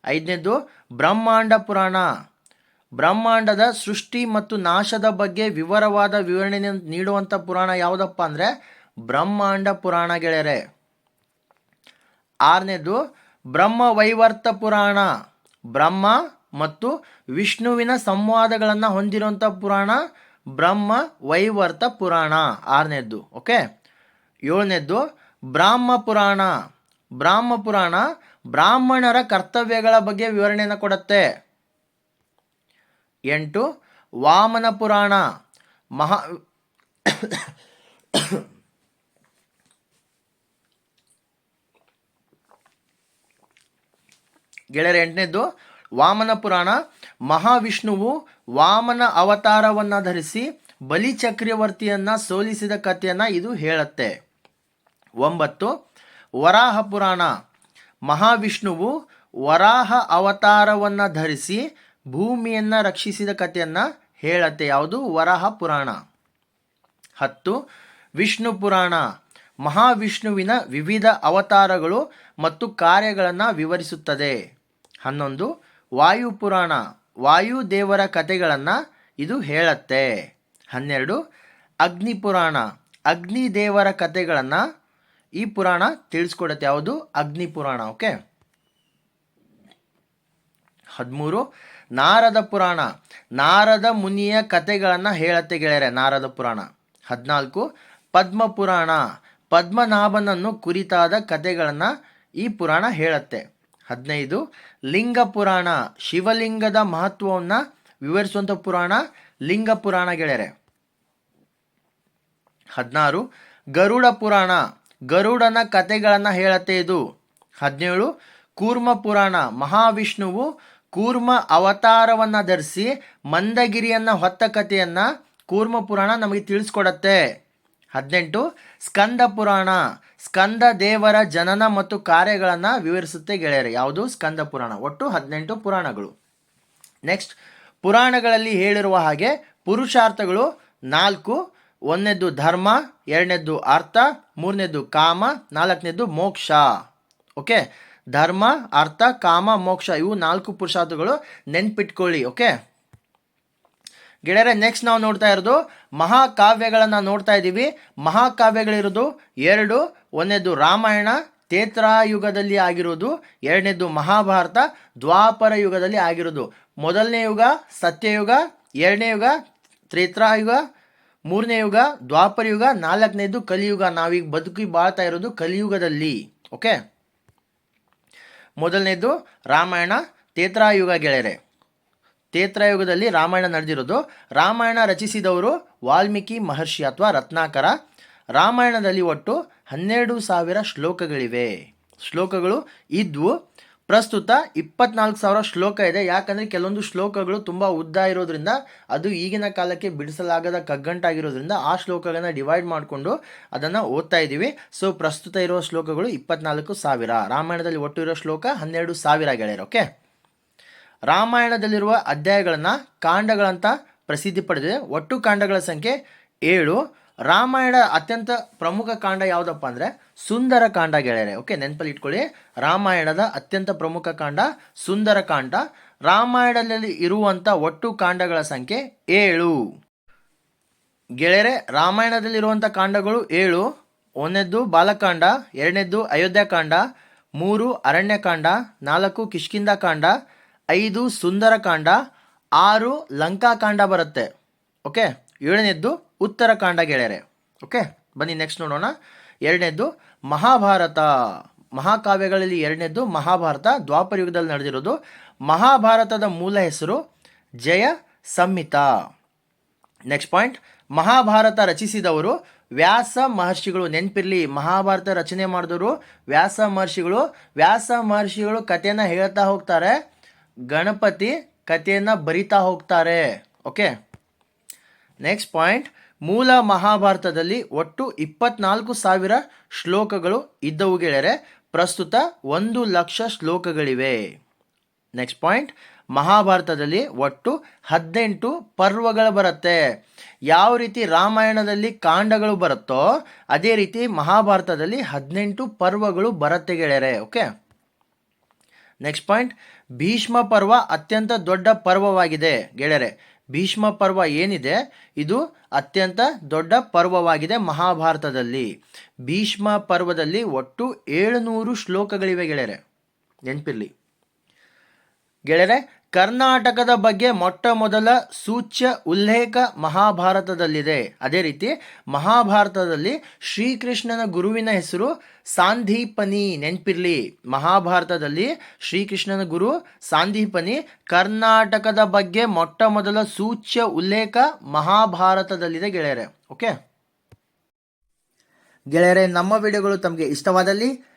ಐದನೇದು, ಬ್ರಹ್ಮಾಂಡ ಪುರಾಣ. ಬ್ರಹ್ಮಾಂಡದ ಸೃಷ್ಟಿ ಮತ್ತು ನಾಶದ ಬಗ್ಗೆ ವಿವರವಾದ ವಿವರಣೆ ನೀಡುವಂಥ ಪುರಾಣ ಯಾವುದಪ್ಪ ಅಂದರೆ ಬ್ರಹ್ಮಾಂಡ ಪುರಾಣ ಗೆಳೆಯರೆ. ಆರನೇದು, ಬ್ರಹ್ಮ ವೈವರ್ತ ಪುರಾಣ. ಬ್ರಹ್ಮ ಮತ್ತು ವಿಷ್ಣುವಿನ ಸಂವಾದಗಳನ್ನು ಹೊಂದಿರುವಂಥ ಪುರಾಣ ಬ್ರಹ್ಮ ವೈವರ್ತ ಪುರಾಣ ಆರನೇದ್ದು, ಓಕೆ? ಏಳನೇದ್ದು, ಬ್ರಾಹ್ಮ ಪುರಾಣ. ಬ್ರಾಹ್ಮ ಪುರಾಣ ಬ್ರಾಹ್ಮಣರ ಕರ್ತವ್ಯಗಳ ಬಗ್ಗೆ ವಿವರಣೆಯನ್ನು ಕೊಡುತ್ತೆ. ಎಂಟು, ವಾಮನ ಪುರಾಣ. ಮಹಾ ಗೆಳೆಯರ, ಎಂಟನೇದ್ದು, ವಾಮನ ಪುರಾಣ ಮಹಾವಿಷ್ಣುವು ವಾಮನ ಅವತಾರವನ್ನು ಧರಿಸಿ ಬಲಿ ಚಕ್ರವರ್ತಿಯನ್ನ ಸೋಲಿಸಿದ ಕಥೆಯನ್ನ ಇದು ಹೇಳುತ್ತೆ. ಒಂಬತ್ತು, ವರಾಹ ಪುರಾಣ. ಮಹಾವಿಷ್ಣುವು ವರಾಹ ಅವತಾರವನ್ನು ಧರಿಸಿ ಭೂಮಿಯನ್ನು ರಕ್ಷಿಸಿದ ಕಥೆಯನ್ನು ಹೇಳತ್ತೆ. ಯಾವುದು? ವರಾಹ ಪುರಾಣ. ಹತ್ತು, ವಿಷ್ಣು ಪುರಾಣ. ಮಹಾವಿಷ್ಣುವಿನ ವಿವಿಧ ಅವತಾರಗಳು ಮತ್ತು ಕಾರ್ಯಗಳನ್ನು ವಿವರಿಸುತ್ತದೆ. ಹನ್ನೊಂದು, ವಾಯು ಪುರಾಣ ವಾಯು ದೇವರ ಕಥೆಗಳನ್ನು ಇದು ಹೇಳತ್ತೆ. ಹನ್ನೆರಡು ಅಗ್ನಿ ಪುರಾಣ ಅಗ್ನಿ ದೇವರ ಕಥೆಗಳನ್ನು ಈ ಪುರಾಣ ತಿಳಿಸ್ಕೊಡತ್ತೆ. ಯಾವುದು? ಅಗ್ನಿ ಪುರಾಣ ಓಕೆ? ಹದಿಮೂರು, ನಾರದ ಪುರಾಣ. ನಾರದ ಮುನಿಯ ಕಥೆಗಳನ್ನು ಹೇಳತ್ತೆ ಗೆಳೆಯರೆ, ನಾರದ ಪುರಾಣ. ಹದಿನಾಲ್ಕು ಪದ್ಮ ಪುರಾಣ ಪದ್ಮನಾಭನನ್ನು ಕುರಿತಾದ ಕಥೆಗಳನ್ನು ಈ ಪುರಾಣ ಹೇಳುತ್ತೆ. ಹದಿನೈದು. ಲಿಂಗ ಪುರಾಣ, ಶಿವಲಿಂಗದ ಮಹತ್ವವನ್ನು ವಿವರಿಸುವಂಥ ಪುರಾಣ ಲಿಂಗ ಪುರಾಣ ಗೆಳೆಯರೆ. ಹದಿನಾರು. ಗರುಡ ಪುರಾಣ, ಗರುಡನ ಕಥೆಗಳನ್ನು ಹೇಳತ್ತೆ ಇದು. ಹದಿನೇಳು. ಕೂರ್ಮ ಪುರಾಣ, ಮಹಾವಿಷ್ಣುವು ಕೂರ್ಮ ಅವತಾರವನ್ನು ಧರಿಸಿ ಮಂದಗಿರಿಯನ್ನು ಹೊತ್ತ ಕಥೆಯನ್ನು ಕೂರ್ಮ ಪುರಾಣ ನಮಗೆ ತಿಳಿಸ್ಕೊಡತ್ತೆ. ಹದಿನೆಂಟು. ಸ್ಕಂದ ಪುರಾಣ ಸ್ಕಂದ ದೇವರ ಜನನ ಮತ್ತು ಕಾರ್ಯಗಳನ್ನು ವಿವರಿಸುತ್ತೆ ಗೆಳೆಯರೆ. ಯಾವುದು? ಸ್ಕಂದ ಪುರಾಣ. ಒಟ್ಟು ಹದಿನೆಂಟು ಪುರಾಣಗಳು. ನೆಕ್ಸ್ಟ್ ಪುರಾಣಗಳಲ್ಲಿ ಹೇಳಿರುವ ಹಾಗೆ ಪುರುಷಾರ್ಥಗಳು ನಾಲ್ಕು, ಒಂದನೇದ್ದು ಧರ್ಮ, ಎರಡನೇದ್ದು ಅರ್ಥ, ಮೂರನೇದ್ದು ಕಾಮ, ನಾಲ್ಕನೇದ್ದು ಮೋಕ್ಷ. ಓಕೆ ಧರ್ಮ, ಅರ್ಥ, ಕಾಮ, ಮೋಕ್ಷ, ಇವು ನಾಲ್ಕು ಪುರುಷಾರ್ಥಗಳು. ನೆನ್ಪಿಟ್ಕೊಳ್ಳಿ ಓಕೆ ಗೆಳೆಯರೆ ನೆಕ್ಸ್ಟ್ ನಾವು ನೋಡ್ತಾ ಇರೋದು ಮಹಾಕಾವ್ಯಗಳನ್ನು ನೋಡ್ತಾ ಇದ್ದೀವಿ ಮಹಾಕಾವ್ಯಗಳಿರೋದು ಎರಡು ಒಂದನೇದು ರಾಮಾಯಣ, ತೇತ್ರಾಯುಗದಲ್ಲಿ ಆಗಿರೋದು ಎರಡನೇದು ಮಹಾಭಾರತ, ದ್ವಾಪರ ಯುಗದಲ್ಲಿ ಆಗಿರೋದು ಮೊದಲನೇ ಯುಗ, ಸತ್ಯಯುಗ, ಎರಡನೇ ಯುಗ, ತ್ರೇತ್ರಾಯುಗ, ಮೂರನೇ ಯುಗ, ದ್ವಾಪರ ಯುಗ, ನಾಲ್ಕನೇದು ಕಲಿಯುಗ. ನಾವೀಗ ಬದುಕಿ ಬಾಳ್ತಾ ಇರೋದು ಕಲಿಯುಗದಲ್ಲಿ. ಓಕೆ? ಮೊದಲನೇದು ರಾಮಾಯಣ, ತೇತ್ರಾಯುಗ ಗೆಳೆಯರೆ. ತೇತ್ರಾಯುಗದಲ್ಲಿ ರಾಮಾಯಣ ನಡೆದಿರೋದು. ರಾಮಾಯಣ ರಚಿಸಿದವರು ವಾಲ್ಮೀಕಿ ಮಹರ್ಷಿ ಅಥವಾ ರತ್ನಾಕರ. ರಾಮಾಯಣದಲ್ಲಿ ಒಟ್ಟು ಹನ್ನೆರಡು ಸಾವಿರ ಶ್ಲೋಕಗಳಿವೆ. ಶ್ಲೋಕಗಳು ಇದ್ವು. ಪ್ರಸ್ತುತ ಇಪ್ಪತ್ನಾಲ್ಕು ಸಾವಿರ ಶ್ಲೋಕ ಇದೆ. ಯಾಕಂದರೆ ಕೆಲವೊಂದು ಶ್ಲೋಕಗಳು ತುಂಬ ಉದ್ದ ಇರೋದ್ರಿಂದ, ಅದು ಈಗಿನ ಕಾಲಕ್ಕೆ ಬಿಡಿಸಲಾಗದ ಕಗ್ಗಂಟಾಗಿರೋದ್ರಿಂದ ಆ ಶ್ಲೋಕಗಳನ್ನ ಡಿವೈಡ್ ಮಾಡಿಕೊಂಡು ಅದನ್ನು ಓದ್ತಾ ಇದ್ದೀವಿ. ಸೊ ಪ್ರಸ್ತುತ ಇರುವ ಶ್ಲೋಕಗಳು ಇಪ್ಪತ್ನಾಲ್ಕು ಸಾವಿರ. ರಾಮಾಯಣದಲ್ಲಿ ಒಟ್ಟು ಇರೋ ಶ್ಲೋಕ ಹನ್ನೆರಡು ಸಾವಿರ ಗೆಳೆಯರು, ಓಕೆ? ರಾಮಾಯಣದಲ್ಲಿರುವ ಅಧ್ಯಾಯಗಳನ್ನು ಕಾಂಡಗಳಂತ ಪ್ರಸಿದ್ಧಿ ಪಡೆದಿದೆ. ಒಟ್ಟು ಕಾಂಡಗಳ ಸಂಖ್ಯೆ ಏಳು. ರಾಮಾಯಣ ಅತ್ಯಂತ ಪ್ರಮುಖ ಕಾಂಡ ಯಾವುದಪ್ಪ ಅಂದರೆ ಸುಂದರ ಕಾಂಡ ಗೆಳೆಯರೆ. ಓಕೆ ನೆನಪಲ್ಲಿ ಇಟ್ಕೊಳ್ಳಿ. ರಾಮಾಯಣದ ಅತ್ಯಂತ ಪ್ರಮುಖ ಕಾಂಡ ಸುಂದರ ಕಾಂಡ. ರಾಮಾಯಣದಲ್ಲಿ ಇರುವಂಥ ಒಟ್ಟು ಕಾಂಡಗಳ ಸಂಖ್ಯೆ ಏಳು. ಗೆಳೆಯರೆ ರಾಮಾಯಣದಲ್ಲಿರುವಂಥ ಕಾಂಡಗಳು ಏಳು. ಒಂದನೇದ್ದು ಬಾಲಕಾಂಡ, ಎರಡನೇದ್ದು ಅಯೋಧ್ಯಕಾಂಡ ಮೂರು ಅರಣ್ಯಕಾಂಡ ನಾಲ್ಕು ಕಿಷ್ಕಿಂದ ಕಾಂಡ, ಐದು ಸುಂದರಕಾಂಡ ಆರು ಲಂಕಾಕಾಂಡ ಬರುತ್ತೆ. ಓಕೆ ಏಳನೇದ್ದು ಉತ್ತರಕಾಂಡ ಗೆಳೆಯರೆ. ಓಕೆ ಬನ್ನಿ ನೆಕ್ಸ್ಟ್ ನೋಡೋಣ. ಎರಡನೇದ್ದು, ಮಹಾಭಾರತ. ಮಹಾಕಾವ್ಯಗಳಲ್ಲಿ ಎರಡನೇದು ಮಹಾಭಾರತ. ದ್ವಾಪರ ಯುಗದಲ್ಲಿ ನಡೆದಿರೋದು ಮಹಾಭಾರತದ ಮೂಲ ಹೆಸರು ಜಯ ಸಂಹಿತ. ನೆಕ್ಸ್ಟ್ ಪಾಯಿಂಟ್ ಮಹಾಭಾರತ ರಚಿಸಿದವರು ವ್ಯಾಸ ಮಹರ್ಷಿಗಳು. ನೆನಪಿರಲಿ, ಮಹಾಭಾರತ ರಚನೆ ಮಾಡಿದವರು ವ್ಯಾಸ ಮಹರ್ಷಿಗಳು. ವ್ಯಾಸ ಮಹರ್ಷಿಗಳು ಕಥೆಯನ್ನು ಹೇಳ್ತಾ ಹೋಗ್ತಾರೆ. ಗಣಪತಿ ಕಥೆಯನ್ನು ಬರಿತಾ ಹೋಗ್ತಾರೆ. ಓಕೆ ನೆಕ್ಸ್ಟ್ ಪಾಯಿಂಟ್ ಮೂಲ ಮಹಾಭಾರತದಲ್ಲಿ ಒಟ್ಟು ಇಪ್ಪತ್ನಾಲ್ಕು ಸಾವಿರ ಶ್ಲೋಕಗಳು ಇದ್ದವು ಗೆಳೆರೆ ಪ್ರಸ್ತುತ ಒಂದು ಲಕ್ಷ ಶ್ಲೋಕಗಳಿವೆ. ನೆಕ್ಸ್ಟ್ ಪಾಯಿಂಟ್ ಮಹಾಭಾರತದಲ್ಲಿ ಒಟ್ಟು ಹದಿನೆಂಟು ಪರ್ವಗಳು ಬರುತ್ತೆ. ಯಾವ ರೀತಿ ರಾಮಾಯಣದಲ್ಲಿ ಕಾಂಡಗಳು ಬರುತ್ತೋ, ಅದೇ ರೀತಿ ಮಹಾಭಾರತದಲ್ಲಿ ಹದಿನೆಂಟು ಪರ್ವಗಳು ಬರುತ್ತೆ ಗೆಳೆಯರೆ. ಓಕೆ ನೆಕ್ಸ್ಟ್ ಪಾಯಿಂಟ್ ಭೀಷ್ಮ ಪರ್ವ ಅತ್ಯಂತ ದೊಡ್ಡ ಪರ್ವವಾಗಿದೆ ಗೆಳೆಯರೆ. ಭೀಷ್ಮ ಪರ್ವ ಏನಿದೆ? ಇದು ಅತ್ಯಂತ ದೊಡ್ಡ ಪರ್ವವಾಗಿದೆ ಮಹಾಭಾರತದಲ್ಲಿ. ಭೀಷ್ಮ ಪರ್ವದಲ್ಲಿ ಒಟ್ಟು ಏಳುನೂರು ಶ್ಲೋಕಗಳಿವೆ ಗೆಳೆಯರೆ. ನೆನಪಿರಲಿ. ಗೆಳೆಯರೆ ಕರ್ನಾಟಕದ ಬಗ್ಗೆ ಮೊಟ್ಟ ಮೊದಲ ಸೂಚ್ಯ ಉಲ್ಲೇಖ ಮಹಾಭಾರತದಲ್ಲಿದೆ. ಅದೇ ರೀತಿ ಮಹಾಭಾರತದಲ್ಲಿ ಶ್ರೀಕೃಷ್ಣನ ಗುರುವಿನ ಹೆಸರು ಸಾಂದೀಪನಿ ನೆನ್ಪಿರ್ಲಿ. ಮಹಾಭಾರತದಲ್ಲಿ ಶ್ರೀಕೃಷ್ಣನ ಗುರು ಸಾಂದೀಪನಿ ಕರ್ನಾಟಕದ ಬಗ್ಗೆ ಮೊಟ್ಟ ಮೊದಲ ಸೂಚ್ಯ ಉಲ್ಲೇಖ ಮಹಾಭಾರತದಲ್ಲಿದೆ ಗೆಳೆಯರೆ. ಓಕೆ? ಗೆಳೆಯರೆ, ನಮ್ಮ ವಿಡಿಯೋಗಳು ತಮಗೆ ಇಷ್ಟವಾದಲ್ಲಿ